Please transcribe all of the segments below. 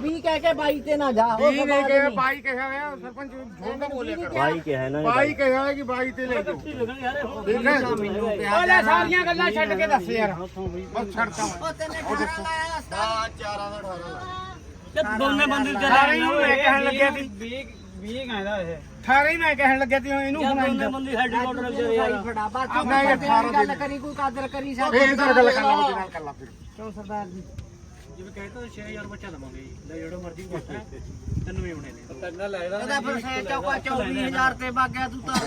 ਵੀ ਕਹਿ ਕੇ ਬਾਈ ਤੇ ਨਾ ਜਾ ਉਹ ਵੀਹ ਕੇ ਨਹੀਂ। ਬਾਈ ਕਿਹਾ ਹੋਇਆ ਸਰਪੰਚ ਝੂਠ ਨਾ ਬੋਲਿਆ ਕਰ। ਬਾਈ ਕਿਹਾ ਨਾ ਬਾਈ ਕਿਹਾ ਹੈ ਕਿ ਬਾਈ ਤੇ ਲੈ ਜਾਓ। ਠੀਕ ਹੈ? ਸਾਰੀਆਂ ਗੱਲਾਂ ਛੱਡ ਕੇ ਦੱਸ ਯਾਰ। ਬਸ ਛੱਡਤਾ ਮੈਂ ਉਹ ਤੈਨੇ ਖਾਣਾ ਲਾਇਆ ਉਸਤਾਦ ਦੋਨੇ ਬੰਦੇ ਸਾਰੇ ਹੀ ਮੈਂ ਕਹਿਣ ਲੱਗਿਆ ਸੀ। 20 20 ਕਹਿੰਦਾ ਇਹ। 18 ਹੀ ਮੈਂ ਕਹਿਣ ਲੱਗਿਆ ਸੀ ਹੁਣ ਇਹਨੂੰ ਸੁਣਾਈ ਦੋਨੇ ਬੰਦੇ ਹੈਡਕੁਆਟਰ ਵਿਚਾਰੇ ਯਾਰ। ਸਾਈ ਫੜਾ ਤੂੰ ਅਠਾਰਾਂ ਗੱਲ ਕਰੀ ਕੋਈ ਕਾਦਰ ਕਰੀ ਇਹ ਇਧਰ ਗੱਲ ਕਰ ਲਾ ਉਹਦੇ ਨਾਲ ਕਰ ਲਾ ਫਿਰ। ਕਿਉਂ ਸਰਦਾਰ ਜੀ? ਜਿਵੇਂ ਕਹਿੰਦਾ 6000 ਬੱਚਾ ਦਵਾਂਗੇ ਲੈ ਜਿਹੜਾ ਮਰਜ਼ੀ ਬੱਚਾ ਤੈਨੂੰ ਵੀ ਆਉਣੇ ਨੇ। ਤੈਨੂੰ ਇਹਦਾ ਫਿਰ ਸੇ ਚੌਕਾ 24000 ਤੇ ਵਗ ਗਿਆ ਤੂੰ ਤਾਂ।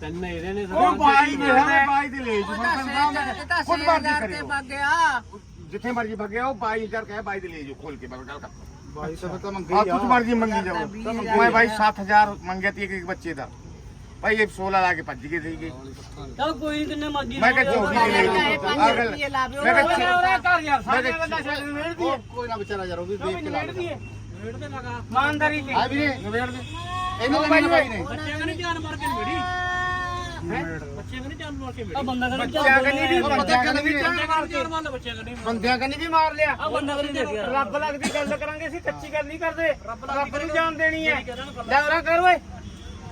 ਤੈਨੂੰ ਇਹਦੇ ਨੇ ਉਹ ਬਾਈ ਕਿਹਾ ਹੈ ਬਾਈ ਤੇ ਲੈ ਜਾਓ ਉਹਦਾ ਸਰਪੰਚ ਸੇ ਤਾਂ ਖੁਦ ਮਰਜ਼ੀ 6000 ਤੇ ਕਰਿਓ। ਵਗ ਗਿਆ। ਜਿੱਥੇ ਮਰਜ਼ੀ ਭੱਗਿਆ ਉਹ 22000 ਕਹੇ ਬਾਈ ਤੇ ਲੈ ਜਾਓ ਖੋਲ ਕੇ ਬਸ ਗੱਲ ਕਰ ਬਾਈ ਤਾਂ ਤਾਂ ਮੰਗੀ ਆ। ਕੁਝ ਮਰਜ਼ੀ ਮੰਗੀ ਜਾਓ। ਮੈਂ ਭਾਈ 7000 ਮੰਗਿਆ ਤੀ ਇੱਕ ਬੱਚੇ ਦਾ। ਭਾਈ ਇਹ 16 ਲਾ ਕੇ ਭੱਜ ਗਏ ਸੀਗੇ। ਚਲ ਕੋਈ ਨਹੀਂ ਕਿੰਨੇ ਮਰਜ਼ੀ ਮੈਂ ਕਿਹਾ ਤੇ ਲੈ ਮੈਂ ਕਿਹਾ ਉਹਦਾ ਘਰ ਯਾਰ ਕਿਹਾ ਗੱਲਾਂ ਛੱਡ ਕੇ ਮਿਹਨਤੀ ਹੈ ਕੋਈ ਨਾ ਵਿਚਾਰਾ ਯਾਰ ਉਹ ਵੀ ਦੇਖ ਕੇ ਲਾ ਮਿਹਨਤੀ ਹੈ ਲਗਾ। ਇਮਾਨਦਾਰੀ ਤੇ ਆ ਵੀਰੇ ਦੇ। ਇਹਨੂੰ ਬਾਈ ਨੇ। ਬੰਦਾ ਬੱਚਿਆਂ ਵੀ ਜਾਨ ਮਾਰ ਕੇ ਕਨੇ ਬੰਦਿਆਂ ਕਨੀ ਵੀ ਮਾਰ ਲਿਆ। ਬੰਦਾ ਰੱਬ ਲੱਗਦੀ ਗੱਲ ਕਰਾਂਗੇ ਅਸੀਂ ਕੱਚੀ ਗੱਲ ਨਹੀਂ ਕਰਦੇ। ਰੱਬ ਨੂੰ ਜਾਣ ਦੇਣੀ ਹੈ ਲੈ ਕਰ ਓਏ।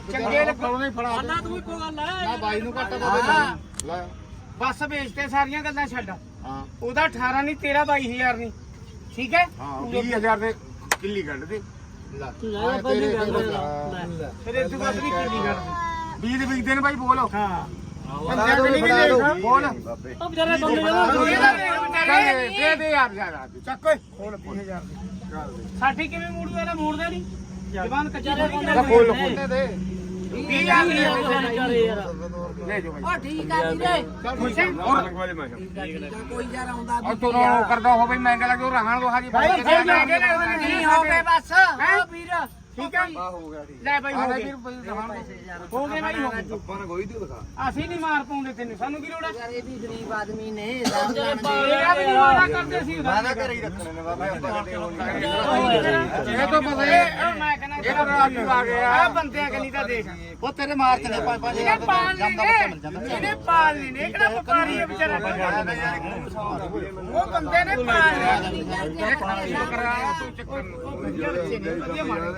ਚੰਗੇ ਲੱਗੋ ਨਹੀਂ ਫੜਾ ਅੱਲਾ ਤੂੰ ਇੱਕੋ ਗੱਲ ਹੈ ਨਾ ਬਾਈ ਨੂੰ ਘੱਟ ਨਹੀਂ ਲੈ। ਬੱਸ ਵੇਚਤੇ ਸਾਰੀਆਂ ਗੱਲਾਂ ਛੱਡ। ਹਾਂ। ਉਹਦਾ 18 ਨਹੀਂ ਤੇਰਾ 22000 ਨਹੀਂ ਠੀਕ ਹੈ? ਹਾਂ 20000 ਦੇ ਕਿੱਲੀ ਕੱਢ ਦੇ। ਲੈ। ਲੈ ਪਹਿਲੀ ਗੱਲ ਲੈ। ਫਿਰ ਇਹ ਤੋਂ ਬਾਅਦ ਵੀ ਕਿੰਨੀ ਕਰਦੇ 20 ਦੇ ਵਿਕਦੇ ਨੇ ਬਾਈ ਬੋਲ। ਹਾਂ। ਬੰਦਿਆਂ ਦੇ ਨਹੀਂ ਦੇਖ ਬੋਲ। ਉਹ ਵਿਚਾਰੇ ਬੰਦੇ ਜਮਾ ਦੇ ਦੇ ਦੇ। ਯਾਰ ਯਾਰ ਚੱਕ ਓਏ। ਖੋਲ 20000 ਸਾਡੀ ਕਿਵੇਂ ਮੂੜੂ? ਵਾਲਾ ਮੋੜਦਾ ਨਹੀਂ ਜਵਾਨ ਕੱਚਾ ਵਿਚਾਰੇ ਬੰਦੇ ਲੈ ਖੋਲ ਖੋਲ ਦੇ। 20000 ਦੀ ਵਿਚਾਰੇ ਯਾਰ ਲੈ ਜੋ ਬਾਈ। ਉਹ ਠੀਕ ਆ ਵੀਰੇ। ਖੁਸ਼ ਹੈ ਕੋਈ ਯਾਰ ਆਉਂਦਾ ਔਰ ਤੂੰ ਉਹ ਕਰਦਾ ਹੋਵੇ ਮਹਿੰਗਾ ਲੱਗੇ ਉਹ ਰਹਿਣ ਨੇ ਉਹਦੇ ਨਹੀਂ ਹੋ ਗਏ ਬਸ। ਵੀਰ ਠੀਕ ਹੈ ਲੈ ਬਾਈ ਹੋ ਗਏ। ਬਈ ਹੋ ਗਏ ਬਾਈ ਹੋ ਗਏ। ਅਸੀਂ ਨਹੀਂ ਮਾਰ ਪਾਉਂਦੇ ਤੈਨੂੰ। ਸਾਨੂੰ ਕੀ ਲੋੜ ਹੈ? ਯਾਰ ਇਹ ਵੀ ਗਰੀਬ ਆਦਮੀ ਨੇ ਦਾਨ ਵਿਚਾਰੇ ਦਾਨ ਪਾਗਲ ਇਹ ਵੀ ਨਹੀਂ ਮਾਰਾ ਕਰਦੇ ਸੀ ਮਾਨਾ ਕਰੇ ਹੀ ਰੱਖਣੇ ਨੇ ਬਾਬੇ ਇਹ ਇਹ ਤਾਂ ਪਤਾ ਹੀ ਇਹ ਮੈਂ ਕਹਿੰਦਾ ਇਹ ਤਾਂ ਰਾਜੂ ਆ ਗਿਆ। ਆ ਬੰਦਿਆਂ ਕਨੀ ਤਾਂ ਦੇਖ। ਉਹ ਤੇਰੇ ਮਾਰ ਤੇ 5 ਇਹਨੇ ਪਾਲ ਨਹੀਂ ਨੇ। ਇਹਨੇ ਪਾਲ ਨਹੀਂ ਨੇ ਕਿਹੜਾ ਵਪਾਰੀ ਹੈ ਵਿਚਾਰਾ ਉਹ ਬੰਦੇ ਨੇ ਪਾਲ ਲਿਆ ਵਧੀਆ ਬੱਚੇ ਨੇ ਵਧੀਆ ਮਾਰੇ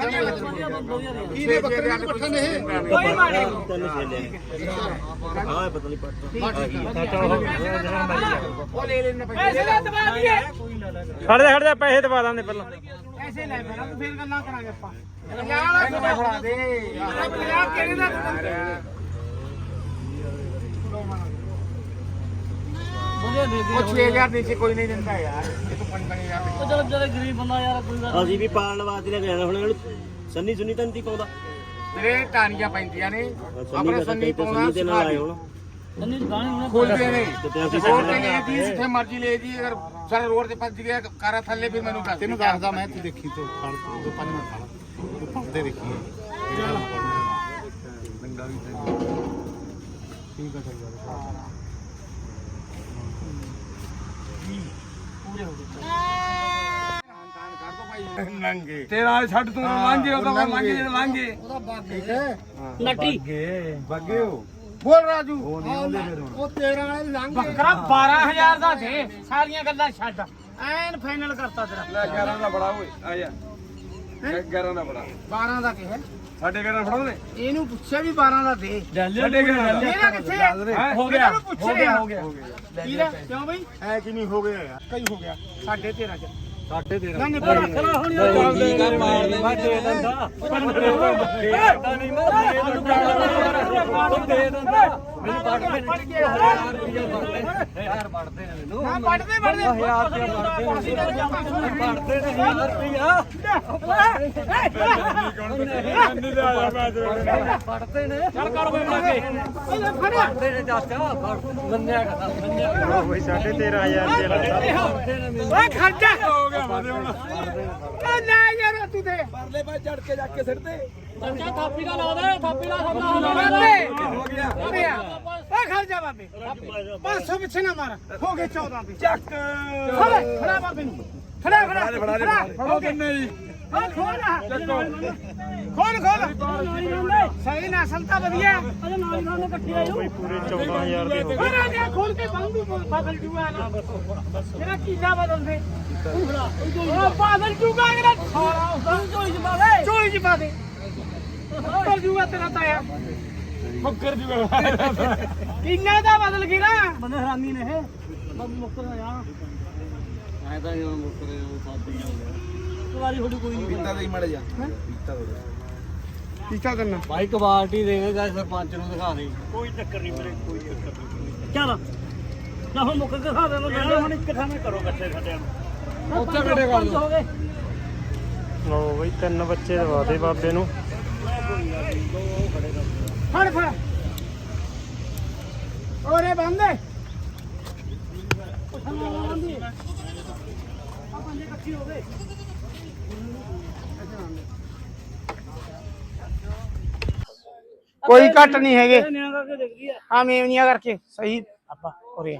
ਵਧੀਆ ਬੰਦੇ ਯਾਰ ਇਹਨੇ ਬੱਕਰੇ ਦੇ ਪੱਠੇ ਨੇ ਕੋਈ ਮਾਰੇ ਤੈਨੂੰ ਛੇਲੇ ਹਾਂ ਪਤਾ ਨਹੀਂ। ਪੜਤਾ ਉਹ ਲੈ ਲੈਣੇ ਪੈਸੇ ਦਵਾ ਦੀਏ ਖੜ ਜਾ ਖੜ ਜਾ ਪੈਸੇ ਦਵਾ ਦਾਂਦੇ ਪਹਿਲਾਂ। ਪੈਸੇ ਲੈ ਪਹਿਲਾਂ ਤੂੰ ਫੇਰ ਗੱਲਾਂ ਕਰਾਂਗੇ ਆਪਾਂ। ਇਹਨੂੰ ਮੈਂ ਫੜਾ ਦੇ ਪੰਜਾਬ ਕਿਹੜੇ ਦਾ? ਦੇ ਦੇ ਉਹ 6000 ਨੀਚੇ ਕੋਈ ਨਹੀਂ ਦਿੰਦਾ ਯਾਰ। ਇਹ ਤਾਂ 5000 ਉਹ ਚਲ ਵਿਚਾਰੇ ਗਰੀਬ ਬੰਦਾ ਯਾਰ ਕੋਈ ਗੱਲ ਅਸੀਂ ਵੀ ਪਾਲਣ ਵਾਸਤੇ ਲੈ ਕੇ ਜਾਣਾ ਹੁਣ ਇਹਨੂੰ। ਸੰਨੀ ਸੁਨੀ ਤਾਂ ਨਹੀਂ ਪਾਉਂਦਾ। ਤੇਰੇ ਟਾਣੀਆਂ ਪੈਂਦੀਆਂ ਨੇ। ਸੰਨੀ ਆਪਣੇ ਦਾ ਤਾਂ ਸੰਨੀ ਕਈ ਤਾਂ ਪਾਉਣਾ ਸੰਨੀ ਦੇ ਨਾਲ ਆਏ ਸਿਖਾ ਹੁਣ। ਸੰਨੀ ਦੁਕਾਨ ਹੁਣ ਖੋਲਦੇ ਨੇ। ਤੇ ਤੇ ਅਸੀਂ ਹੋਰ ਤੇ ਲੈ ਜੀ ਜਿੱਥੇ ਮਰਜ਼ੀ ਲੈ ਜੀ ਅਗਰ ਸਾਰੇ ਰੋਡ ਤੇ ਪੱਜ ਗਿਆ ਕਾਰਾ ਥੱਲੇ ਫਿਰ ਮੈਨੂੰ ਦੱਸ ਤੈਨੂੰ ਦੱਸਦਾ ਮੈਂ ਤੂੰ ਦੇਖੀ ਤੂੰ ਖੜ ਤੂੰ ਪੰਜ ਮਿੰਟ ਖੜ ਤੂੰ ਪੜਦੇ ਦੇਖੀ ਠੀਕ ਆ ਚੱਲ ਨੰਗੇ। ਤੇਰਾ ਛੱਡ ਤੂੰ ਲਾਂਗੇ ਉਹਦਾ ਲਾਂਗੇ ਜਿਹੜਾ ਲਾਂਗੇ ਠੀਕ ਹੈ? ਨੱਟੀ। ਬੱਗੇ। ਹੋ। ਬੋਲ ਰਾਜੂ। ਉਹ ਤੇਰਾ ਬੱਕਰਾ 12000 ਦਾ ਦੇ ਸਾਰੀਆਂ ਗੱਲਾਂ ਛੱਡ। ਐਨ ਫਾਈਨਲ ਕਰਤਾ ਤੇਰਾ। ਲੈ 11 ਦਾ ਬੜਾ ਓਏ ਆ ਜਾ। 11 ਦਾ ਬੜਾ। 12 ਦਾ ਕਿਹਾ? ਸਾਡੇ 11 ਫੜੋ ਨੇ ਇਹਨੂੰ ਪੁੱਛਿਆ ਵੀ 12 ਦਾ ਦੇ। ਸਾਡੇ 11 ਇਹਦਾ ਕਿੱਥੇ ਹੈ? ਹੋ ਗਿਆ ਇਹਨੂੰ ਪੁੱਛ ਰਿਹਾ। ਹੋ ਗਿਆ। ਕਿਉਂ ਬਈ? ਐ ਕਿ ਨਹੀਂ ਹੋ ਗਿਆ ਯਾਰ? ਕਈ ਹੋ ਗਿਆ। ਸਾਢੇ 13 ਚ। ਸਾਡੇ ਤੇਰਾ ਨਾ ਨਿਬੜ। ਖਰਾ ਹੁਣ ਯਾਰ। ਠੀਕ ਆ ਮਾਰ ਦੇ ਦੇ ਦਿੰਦਾ। ਨਹੀਂ ਮੈਂ ਦੇ ਦਿੰਦਾ। ਦੇ ਦਿੰਦਾ। ਮੈਨੂੰ ਪੜ ਕੇ ਪੜ ਕੇ ਯਾਰ ਪੜਦੇ ਨੇ ਮੈਨੂੰ ਹਾਂ ਪੜਦੇ ਪੜਦੇ ਹਜ਼ਾਰ ਰੁਪਇਆ ਪੜਦੇ ਨੇ 1000 ਰੁਪਇਆ ਪੜਦੇ ਨੇ ਚੱਲ ਕਰ ਕੋਈ ਬਣਾ ਕੇ ਪੜਦੇ ਨੇ ਚਾਚਾ ਮੰਨਿਆ ਕਰ ਮੰਨਿਆ ਓਏ 13500 ਦੇ ਲਾ ਓਏ ਖਰਚਾ ਹੋ ਗਿਆ ਮਾਦੇ ਹੁਣ ਨਾ ਯਾਰ ਤੂੰ ਦੇ ਪਰਲੇ ਪਾ ਚੜ ਕੇ ਜਾ ਕੇ ਸਿਰ ਤੇ ਚਾਚਾ ਥਾਪੀ ਦਾ ਲਾ ਦੇ ਥਾਪੀ ਦਾ ਸੌਦਾ ਹੋ ਬਾਬੇ ਹੋ। ਗਿਆ ਬਾਬੇ ਓਏ ਖਰਚਾ ਬਾਬੇ। 500 ਪਿੱਛੇ ਨਾ ਮਾਰ। ਹੋ ਗਏ 14 ਦੇ ਚੱਕ। ਫੜਾ ਫੜਾ ਬਾਬੇ ਨੂੰ। ਫੜਾ ਫੜਾ ਦੇ ਫੜੋ ਕਿੰਨੇ ਜੀ। ਓ ਖੋਲ ਖੋਲ ਖੋਲ। ਸਹੀ ਨਸਲ ਤਾਂ ਵਧੀਆ ਹੈ। ਅਜੇ ਨਾਲ ਨਾਲ ਇਕੱਠੇ ਆਇਓ ਪੂਰੇ 14000 ਦੇ ਹੋ ਓ ਰਾਜਾ ਖੋਲ ਕੇ ਬੰਦੂ ਬਦਲ ਜੂਆ ਨਾ। ਤੇਰਾ ਕੀਲਾ ਬਦਲ ਦੇ। ਉਹ ਬਾਦਲ ਜੂਗਾ ਖਾਰਾ ਉਸਦਾ ਚੋਈ ਪਾ ਦੇ। ਚੋਈ ਪਾ ਦੇ। ਕਰ ਜੂਗਾ ਤੇਰਾ ਤਾਇਆ। ਫੱਕਰ ਜੂਗਾ। ਕਿੰਨਾ ਦਾ ਬਦਲ ਗਿਆ? ਨਾ ਬੰਦੇ ਹਰਾਮੀ ਨੇ ਇਹ। ਬੱਬ ਮੁੱਕਰ ਆ ਐ ਤਾਂ ਹੁਣ ਮੁੱਕਰੇ ਸਾਦੀ ਵਾਰੀ ਥੋੜੀ ਕੋਈ ਨਹੀਂ ਪੀਤਾ ਦੇ ਮੜ ਜਾ ਪੀਤਾ ਕਰਨਾ। ਭਾਈ ਕਬਾਲਟੀ ਦੇਵੇਗਾ ਸਰਪੰਚ ਨੂੰ ਦਿਖਾ ਦੇ। ਕੋਈ ਚੱਕਰ ਨਹੀਂ ਮੇਰੇ ਕੋਈ ਚੱਕਰ ਨਹੀਂ। ਚੱਲ। ਨਾ ਹੁਣ ਮੁੱਕ ਕੇ ਖਾ ਦੇ ਨਾ। ਹੁਣ ਇੱਕ ਥਾਂ ਕਰੋ ਇਕੱਠੇ ਖੱਡਿਆਂ ਨੂੰ ਉੱਥੇ ਬੈਠੇ ਕਰ ਗਏ। ਲਓ ਬਈ ਤਿੰਨ ਬੱਚੇ ਦਵਾ ਦੇ ਬਾਬੇ ਨੂੰ। ਫੜ ਫੜ। ਓਰੇ ਬੰਦੇ। ਕੋਈ ਘੱਟ ਨਹੀਂ ਹੈਗੇ। ਨਿਆਂ ਕਰਕੇ ਦੇਖਦੀ ਆ ਹਾਂ ਮੇਵਨੀਆਂ ਕਰਕੇ। ਸਹੀ। ਆਪਾਂ ਉਰੇ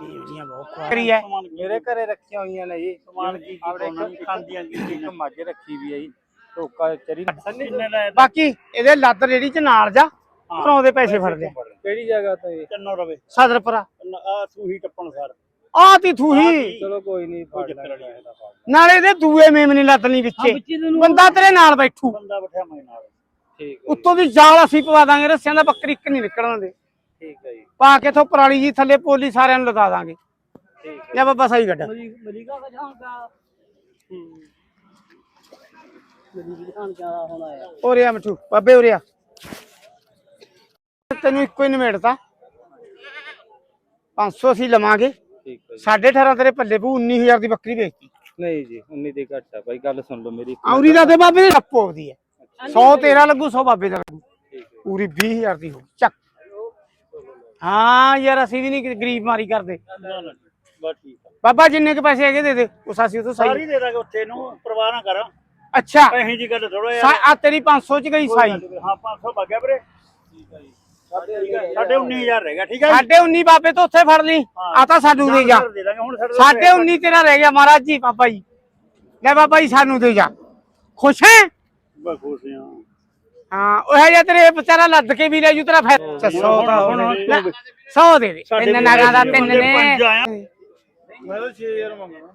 ਮੇਵਨੀਆਂ ਬਹੁਤ ਕਰੀ ਹੈ ਮੇਰੇ ਘਰੇ ਰੱਖੀਆਂ ਹੋਈਆਂ ਨੇ ਜੀ। ਸਮਾਨ ਕੀ ਕੀ ਖਾਂਦੀਆਂ ਕੀ ਇੱਕ ਮੱਝ ਰੱਖੀ ਵੀ ਆ ਜੀ। ਟੋਕਾ ਚਰੀ ਕਿੰਨੇ ਲੈ ਬਾਕੀ ਇਹਦੇ ਲੱਤ ਰੇੜੀ ਚ ਨਾਲ ਜਾ ਘਰੋਂ ਦੇ ਪੈਸੇ ਫੜ ਲਿਆ ਕਿਹੜੀ ਜਗ੍ਹਾ ਤੇ ਤਿੰਨੋਂ ਰਵੇ। ਸਦਰਪੁਰਾ। ਆ ਸੂਹੀ ਟੱਪਣ ਸਾਰ। ਆ ਤੀ ਥੂਹੀ ਚਲੋ ਕੋਈ ਨਹੀਂ ਕੋਈ ਚੱਕਰ ਨਹੀਂ ਨਾਲੇ ਇਹਦੇ ਦੂਏ ਮੇਮਨੀ ਲੱਤ ਨਹੀਂ ਵਿੱਚੇ। ਬੰਦਾ ਤੇਰੇ ਨਾਲ ਬੈਠੂ। ਬੰਦਾ ਬਿਠਿਆ ਮੈਂ ਨਾਲ। ਠੀਕ ਉੱਤੋਂ ਦੀ ਜਾਲ ਅਸੀਂ ਪਵਾ ਦਾਂਗੇ ਰੱਸਿਆਂ ਦਾ ਬੱਕਰੀ ਇੱਕ ਨਹੀਂ ਨਿਕਲਣ ਦੇ। ਠੀਕ ਹੈ ਜੀ। ਪਾ ਕੇ ਥੋ ਪਰਾਲੀ ਜੀ ਥੱਲੇ ਪੋਲੀ ਸਾਰਿਆਂ ਨੂੰ ਲਗਾ ਦਾਂਗੇ। ਠੀਕ ਜਾਂ ਬਾਬਾ ਸਹੀ ਗੱਡਾ ਮਰੀਗਾ ਦਾ ਹੂੰ। ਮਰੀ ਦਿਖਾਣ ਕਿਆ ਹੋਣਾ ਹੈ ਉਰੇ ਆ ਮਿੱਠੂ ਬਾਬੇ ਉਰੇ ਆ। ਤੈਨੂੰ ਇੱਕੋ ਹੀ ਨਿਮੇੜਤਾ। 500 ਅਸੀਂ ਲਵਾਂਗੇ। ਠੀਕ ਹੈ ਜੀ। 18.5 ਤੇਰੇ ਪੱਲੇ ਪੂ 19000 ਦੀ ਬੱਕਰੀ ਵੇਚਤੀ। ਨਹੀਂ ਜੀ 19 ਦੀ ਘੱਟ ਆ। ਬਾਈ ਗੱਲ ਸੁਣ ਲਓ ਮੇਰੀ ਔਰੀ ਦਾ ਤੇ ਬਾਬੇ ਦੀ ਰੱਪੋ ਦੀ ਹੈ। 100 ਤੇਰਾ ਲੱਗੂ 100 ਬਾਬੇ ਦਾ ਲੱਗੂ। ਪੂਰੀ 20000 ਦੀ ਹੋ ਚੱਕ। ਹਾਂ ਯਾਰ ਅਸੀਂ ਵੀ ਨਹੀਂ ਗਰੀਬ ਮਾਰੀ ਕਰਦੇ। ਨਾ ਨਾ ਬਸ ਠੀਕ ਆ ਬਾਬਾ ਜਿੰਨੇ ਕ ਪੈਸੇ ਹੈਗੇ ਦੇ ਦੇ ਉਸ ਅਸੀਂ ਉਹ ਤੋਂ ਸਾਰੀ ਸਹੀ ਦੇ ਦਾਂਗੇ ਉੱਥੇ ਨੂੰ ਪਰਵਾਹ ਨਾ ਕਰ। ਅੱਛਾ। ਪੈਸੇ ਦੀ ਗੱਲ ਥੋੜਾ ਸਾ- ਆ ਤੇਰੀ 500 ਚ ਗਈ ਸਾਈ। ਹਾਂ 500 ਵਗਿਆ ਵੀਰੇ। ਸਾਡੇ 19000 ਰਹਿ ਗਿਆ ਠੀਕ ਹੈ ਸਾਡੇ 19 ਬਾਬੇ ਤੋਂ ਉੱਥੇ ਫੜ ਲਈ। ਆ ਤਾਂ ਸਾਨੂੰ ਦੇ ਜਾ। ਦੇ ਦਾਂਗੇ ਹੁਣ ਸਾਡੇ ਸਾਡੇ 19 ਤੇਰਾ ਰਹਿ ਗਿਆ ਮਹਾਰਾਜ ਜੀ ਬਾਬਾ ਜੀ। ਲੈ ਬਾਬਾ ਜੀ ਸਾਨੂੰ ਦੇ ਜਾ। ਖੁਸ਼ ਹੈ? ਬਸ ਖੁਸ਼ ਹਾਂ। ਹਾਂ ਉਹ ਜਿਹਾ ਤੇਰੇ ਵਿਚਾਰਾ ਲੱਦ ਕੇ ਵੀ ਲੈ ਜੂ ਤੇਰਾ ਫਿਰ 100 ਦਾ ਹੁਣ- ਹੁਣ- 100 ਦੇ ਦੇ। ਤਿੰਨ ਨਗਾਂ ਦਾ ਤਿੰਨ ਨੇ। ਮੈਂ ਤਾਂ 6000 ਮੰਗਣਾ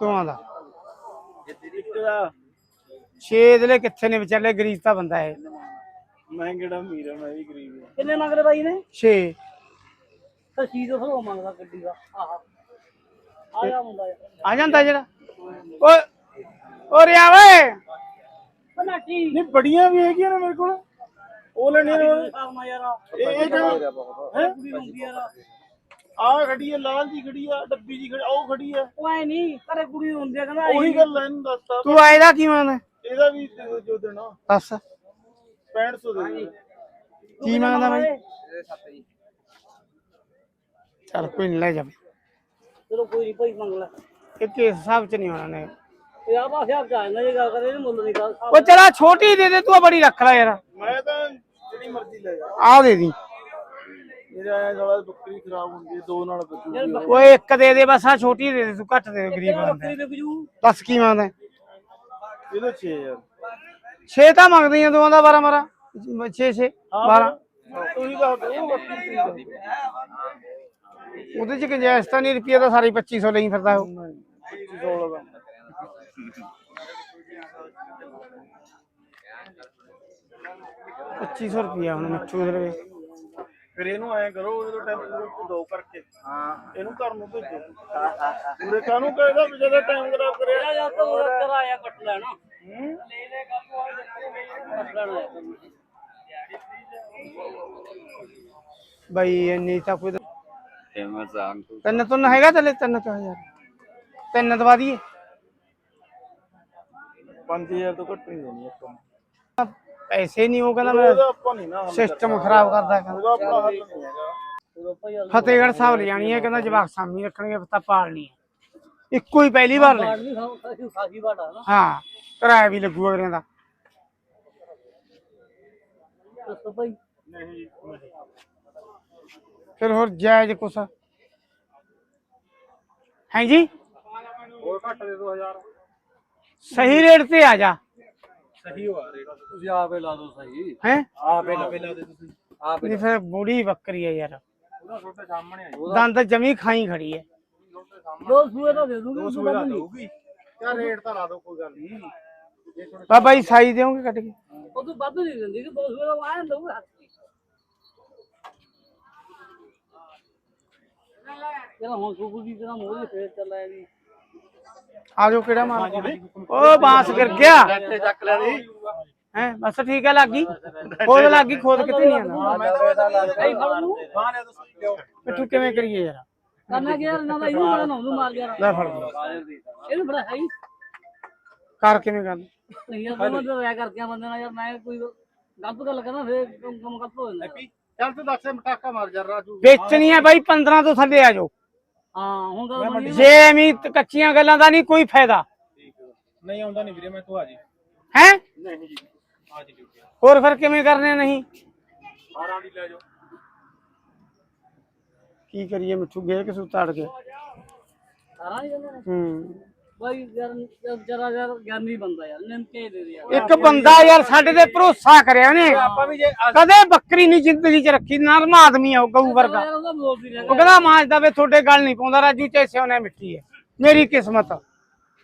ਤੂੰ ਦਾ ਇੱਕ ਦਾ ਛੇ ਦੇ ਕਿੱਥੇ ਨੇ ਵਿਚਾਰੇ? ਗਰੀਬ ਤਾਂ ਬੰਦਾ ਹੈ ਮੈਂ ਕਿਹੜਾ ਅਮੀਰ ਆ ਮੈਂ ਵੀ ਗਰੀਬ ਆ। ਕਿੰਨੇ ਮੰਗਦੇ ਬਾਈ ਨੇ 6 ਤਾਂ ਚੀਜ਼ ਉਹ ਮੰਗਦਾ ਗੱਡੀ ਦਾ। ਆਹ। ਆ ਜਾਂਦਾ ਜਿਹੜਾ। ਓਏ ਓ ਰਿਆ ਓਏ ਪਨਾਟੀ ਨਹੀਂ ਬੜੀਆਂ ਵੀ ਹੈਗੀਆਂ ਨੇ ਮੇਰੇ ਕੋਲ। ਉਹ ਲੈਣੀਆਂ ਨੇ। ਸਾਹਮਣਾ ਯਾਰ। ਇਹ ਇਹ ਜਿਹੜਾ ਹੈ? ਕੁੜੀ ਹੁੰਦੀ ਯਾਰ। ਆ ਖੜੀ ਹੈ ਲਾਲ ਦੀ ਖੜੀ ਆ ਡੱਬੀ ਜੀ ਖੜੀ ਉਹ ਖੜੀ ਆ। ਉਹ ਐ ਨਹੀਂ ਘਰੇ ਕੁੜੀ ਹੁੰਦੀ ਆ ਕਹਿੰਦਾ ਉਹੀ ਗੱਲ ਲੈਣ ਦੱਸਤਾ ਤੂੰ। ਆਏਦਾ ਕੀ ਮੰਗਦਾ ਇਹਦਾ ਵੀ ਦੇ ਦਿਓ ਜੋ ਦੇਣਾ। ਦੱਸ। 6500 ਦੇ ਦਿਓ। ਕੀ ਮੰਗਦਾ ਬਾਈ? ਚੱਲ ਕੋਈ ਨਹੀਂ ਲੈ ਜਾਵੇ ਚਲੋ ਕੋਈ ਨਹੀਂ ਭਾਈ ਮੰਗ ਲੈ। ਇਹ ਕਿਸ ਹਿਸਾਬ ਚ ਨਹੀਂ ਹੋਣਾ ਨੇ ਇਹ ਆ ਬਾਸੇ ਆਪ ਜਾਣਦਾ ਜੇ ਗੱਲ ਕਰੇ ਇਹਨੂੰ ਮੁੱਲ ਨਹੀਂ ਗੱਲ ਉਹ ਚਲਾ ਛੋਟੀ ਦੇ ਦੇ ਤੂੰ ਬੜੀ ਰੱਖ ਲੈ ਯਾਰ। ਮੈਂ ਤਾਂ ਜਿਹੜੀ ਮਰਜ਼ੀ ਲੈ ਜਾ। ਆਹ ਦੇ ਦੀ। ਮੇਰੇ ਆਇਆ ਸਾਲਾ ਬੱਕਰੀ ਖਰਾਬ ਹੁੰਦੀ ਹੈ ਦੋ ਨਾਲ ਬੱਕਰੀ ਓਏ ਇੱਕ ਦੇ ਦੇ ਬਸ ਆ ਛੋਟੀ ਦੇ ਦੇ ਤੂੰ ਘੱਟ ਦੇ ਦੇ, ਗਰੀਬ ਬੰਦਾ। ਬੱਕਰੀ ਦੱਸ ਕੀ ਮੰਗਦਾ ਇਹਦਾ 6000 ਛੇ ਤਾਂ ਮੰਗਦੀਆਂ ਦੋਵਾਂ ਦਾ 12 ਮਾਰਾ 6 6 12 ਤੁਸੀਂ ਦੱਸ ਦਿਓ ਬੱਕਰੀ ਦੀ ਉਹਦੇ ਚ ਗੁੰਜਾਇਸ਼ ਤਾਂ ਨਹੀਂ ਰੁਪਈਆ ਤਾਂ ਸਾਰੀ 2500 ਲਈ ਫਿਰਦਾ ਉਹ। 16 ਦਾ 2500 ਰੁਪਈਆ ਹੁਣ ਮਿੱਠੂ ਦੇ ਲਵੇ ਫਿਰ ਇਹਨੂੰ ਐਂ ਕਰੋ ਜਦੋਂ ਟਾਈਮ ਦੋ ਕਰਕੇ ਹਾਂ ਇਹਨੂੰ ਘਰ ਨੂੰ ਭੇਜੋ ਪੂਰੇ ਕਾਹਨੂੰ ਕਹੇਗਾ ਵੀ ਜਦੋਂ ਟਾਈਮ ਖਰਾਬ ਕਰਿਆ ਜਾਂ ਤਾਂ ਉਹ ਕਰਾਇਆ ਕੱਟ ਲੈਣਾ ਹੂੰ? ਲੈ ਲੈ ਕਾਪੂ ਕੱਟ ਲੈਣਾ ਹੈ। ਬਈ ਇੰਨੀ ਤਾਂ ਕੋਈ ਐਮਾਜ਼ਾਨ ਤੋਂ ਤਿੰਨ ਤੋਂ ਹੈਗਾ ਤੇਲੇ ਤਿੰਨ ਤੋਂ ਹਜ਼ਾਰ ਤਿੰਨ ਦਵਾ ਦਈਏ 5000 ਤੋਂ ਘੱਟ ਨਹੀਂ ਦੇਣੀ ਆਪਾਂ ਪੈਸੇ ਨਹੀਂ ਉਹ ਕਹਿੰਦਾ ਉਹਦਾ ਮੈਂ ਆਪਾਂ ਨਹੀਂ ਨਾ ਹੱਲ ਸਿਸਟਮ ਖਰਾਬ ਕਰਦਾ ਕਹਿੰਦਾ। ਉਹਦਾ ਆਪਣਾ ਹੱਲ ਨਹੀਂ ਹੈਗਾ। ਫਤਿਹਗੜ੍ਹ ਸਾਹਿਬ ਹੈ ਕਹਿੰਦਾ ਜਵਾਕ ਸਾਮੀ ਰੱਖਣਗੇ ਤਾਂ ਪਾਲਣੀ ਹੈ। ਇੱਕੋ ਹੀ ਪਹਿਲੀ ਵਾਰ ਲੈ। ਖਾਸੀ ਨਾ ਹਾਂ ਕਿਰਾਇਆ ਵੀ ਲੱਗੂ ਅਗਰਿਆਂ ਦਾ। ਦੱਸੋ ਭਾਈ ਫਿਰ ਹੋਰ ਜਾਇਜ਼ ਕੁਛ? ਹਾਂਜੀ ਹੋਰ ਘੱਟ ਦੇ 2000 ਸਹੀ ਰੇਟ ਤੇ ਆ ਜਾ ਸਹੀ ਹੋਆ ਰੇਟ ਤੁਸੀਂ ਆਪੇ ਲਾ ਦਿਓ ਸਹੀ ਹੈ ਆਪੇ ਲਾ ਲਾ ਦੇ ਤੁਸੀਂ ਨਹੀਂ ਫਿਰ ਬੁੜੀ ਬੱਕਰੀ ਹੈ ਯਾਰ ਦੰਦ ਜਮੀ ਖਾਈ ਖੜੀ ਹੈ ਦੋ ਸੂਏ ਤਾਂ ਦੇ ਦੂੰਗੀ ਉਸ ਤੋਂ ਵੱਧ ਨਹੀਂ ਕਿਆ ਰੇਟ ਤਾਂ ਲਾ ਦੋ ਕੋਈ ਗੱਲ ਨਹੀਂ ਬਾਬਾ ਜੀ ਸਾਈ ਦੇਵੋਗੇ ਕੱਟ ਕੇ ਉਹ ਤੋਂ ਵੱਧ ਨਹੀਂ ਦਿੰਦੀ ਕਿ ਦੋ ਸੂਏ ਦਾ ਆਇਆ ਦਊਗਾ ਹੱਥ ਜਿਹੜਾ ਹੁਣ ਸੁਕੂ ਦੀ ਤਰ੍ਹਾਂ ਮੋਹ ਦੇ ਫੇਰ ਚੱਲਾ ਇਹਦੀ ਆ ਜਾਓ ਕਿਹੜਾ ਮਾਰ ਓ ਬਾਂਸ ਗਿਰ ਗਿਆ। ਤੇ ਚੱਕ ਲਿਆ ਦੀ ਹੈ ਬਸ ਠੀਕ ਹੈ ਲੱਗੀ ਖੋਦ ਲੱਗੀ ਖੋਦ ਕਿਤੇ ਨਹੀਂ ਫੜ ਨੂੰ ਪਿੱਠੂ ਕਿਵੇਂ ਕਰੀਏ ਯਾਰ? ਕਰਨਾ ਯਾਰ ਇਹਨਾਂ ਦਾ ਇਹਨੂੰ ਬੜਾ ਨਾ ਉਹਨੂੰ ਮਾਰ ਗਿਆ। ਲੈ ਫੜ। ਇਹਨੂੰ ਬੜਾ ਹੈ ਕਰ ਕਿਵੇਂ ਕਰ ਨਹੀਂ ਯਾਰ ਮੈਂ ਤਾਂ ਰਹਿ ਕਰਕੇ ਆ ਬੰਦੇ ਨਾਲ ਯਾਰ ਮੈਂ ਕੋਈ ਗਲਤ ਗੱਲ ਕਰਨਾ ਫੇਰ ਕੰਮ ਕੰਮ ਗਲਤ ਹੋ ਜਾਂਦਾ। ਚੱਲ ਤੂੰ ਦੱਸ ਮਟਾਕਾ ਮਾਰ ਜਾ ਰਾਜੂ। ਵੇਚਣੀ ਹੈ ਬਾਈ 15 ਤੋਂ ਥੱਲੇ ਆ ਜਾਓ। ਹਾਂ ਹੁਣ ਗੱਲ ਬਣੀ ਜੇ ਐਵੇਂ ਤ- ਕੱਚੀਆਂ ਗੱਲਾਂ ਦਾ ਨਹੀਂ ਕੋਈ ਫਾਇਦਾ। ਨਹੀਂ ਆਉਂਦਾ ਨਹੀਂ ਵੀਰੇ ਮੈਂ ਤੂੰ ਆ ਜੀ। ਹੈ? ਹੋਰ ਫਿਰ ਕਿਵੇਂ ਕਰਨੇ ਨਹੀਂ? 12 ਦੀ ਲੈ ਜਾਓ। ਕੀ ਕਰੀਏ ਮਿੱਠੂ ਗੇ ਕਿ ਸੁੱਤਾ ਅੜ ਗਿਆ ਸਾਰਾ ਹੂੰ। ਬਾਈ ਯਾਰ ਜਰਾ ਯਾਰ ਗਿਆਨੀ ਬੰਦਾ ਯਾਰ ਨਿੰਤੇ ਦੇ ਦੇ ਯਾਰ। ਇੱਕ ਬੰਦਾ ਯਾਰ ਸਾਡੇ ਤੇ ਭਰੋਸਾ ਕਰਿਆ ਉਹਨੇ। ਕਦੇ ਬੱਕਰੀ ਨਹੀਂ ਜ਼ਿੰਦਗੀ 'ਚ ਰੱਖੀ ਨਰਮ ਆਦਮੀ ਆ ਉਹ ਗਊ ਵਰਗਾ। ਯਾਰ ਉਹਦਾ ਉਹ ਕਹਿੰਦਾ ਮਾਂਜਦਾ ਵੇ ਤੁਹਾਡੇ ਗੱਲ ਨਹੀਂ ਪਾਉਂਦਾ ਰਾਜੂ ਚੈਸੇ ਉਹਨੇ ਮਿੱਟੀ ਹੈ ਮੇਰੀ ਕਿਸਮਤ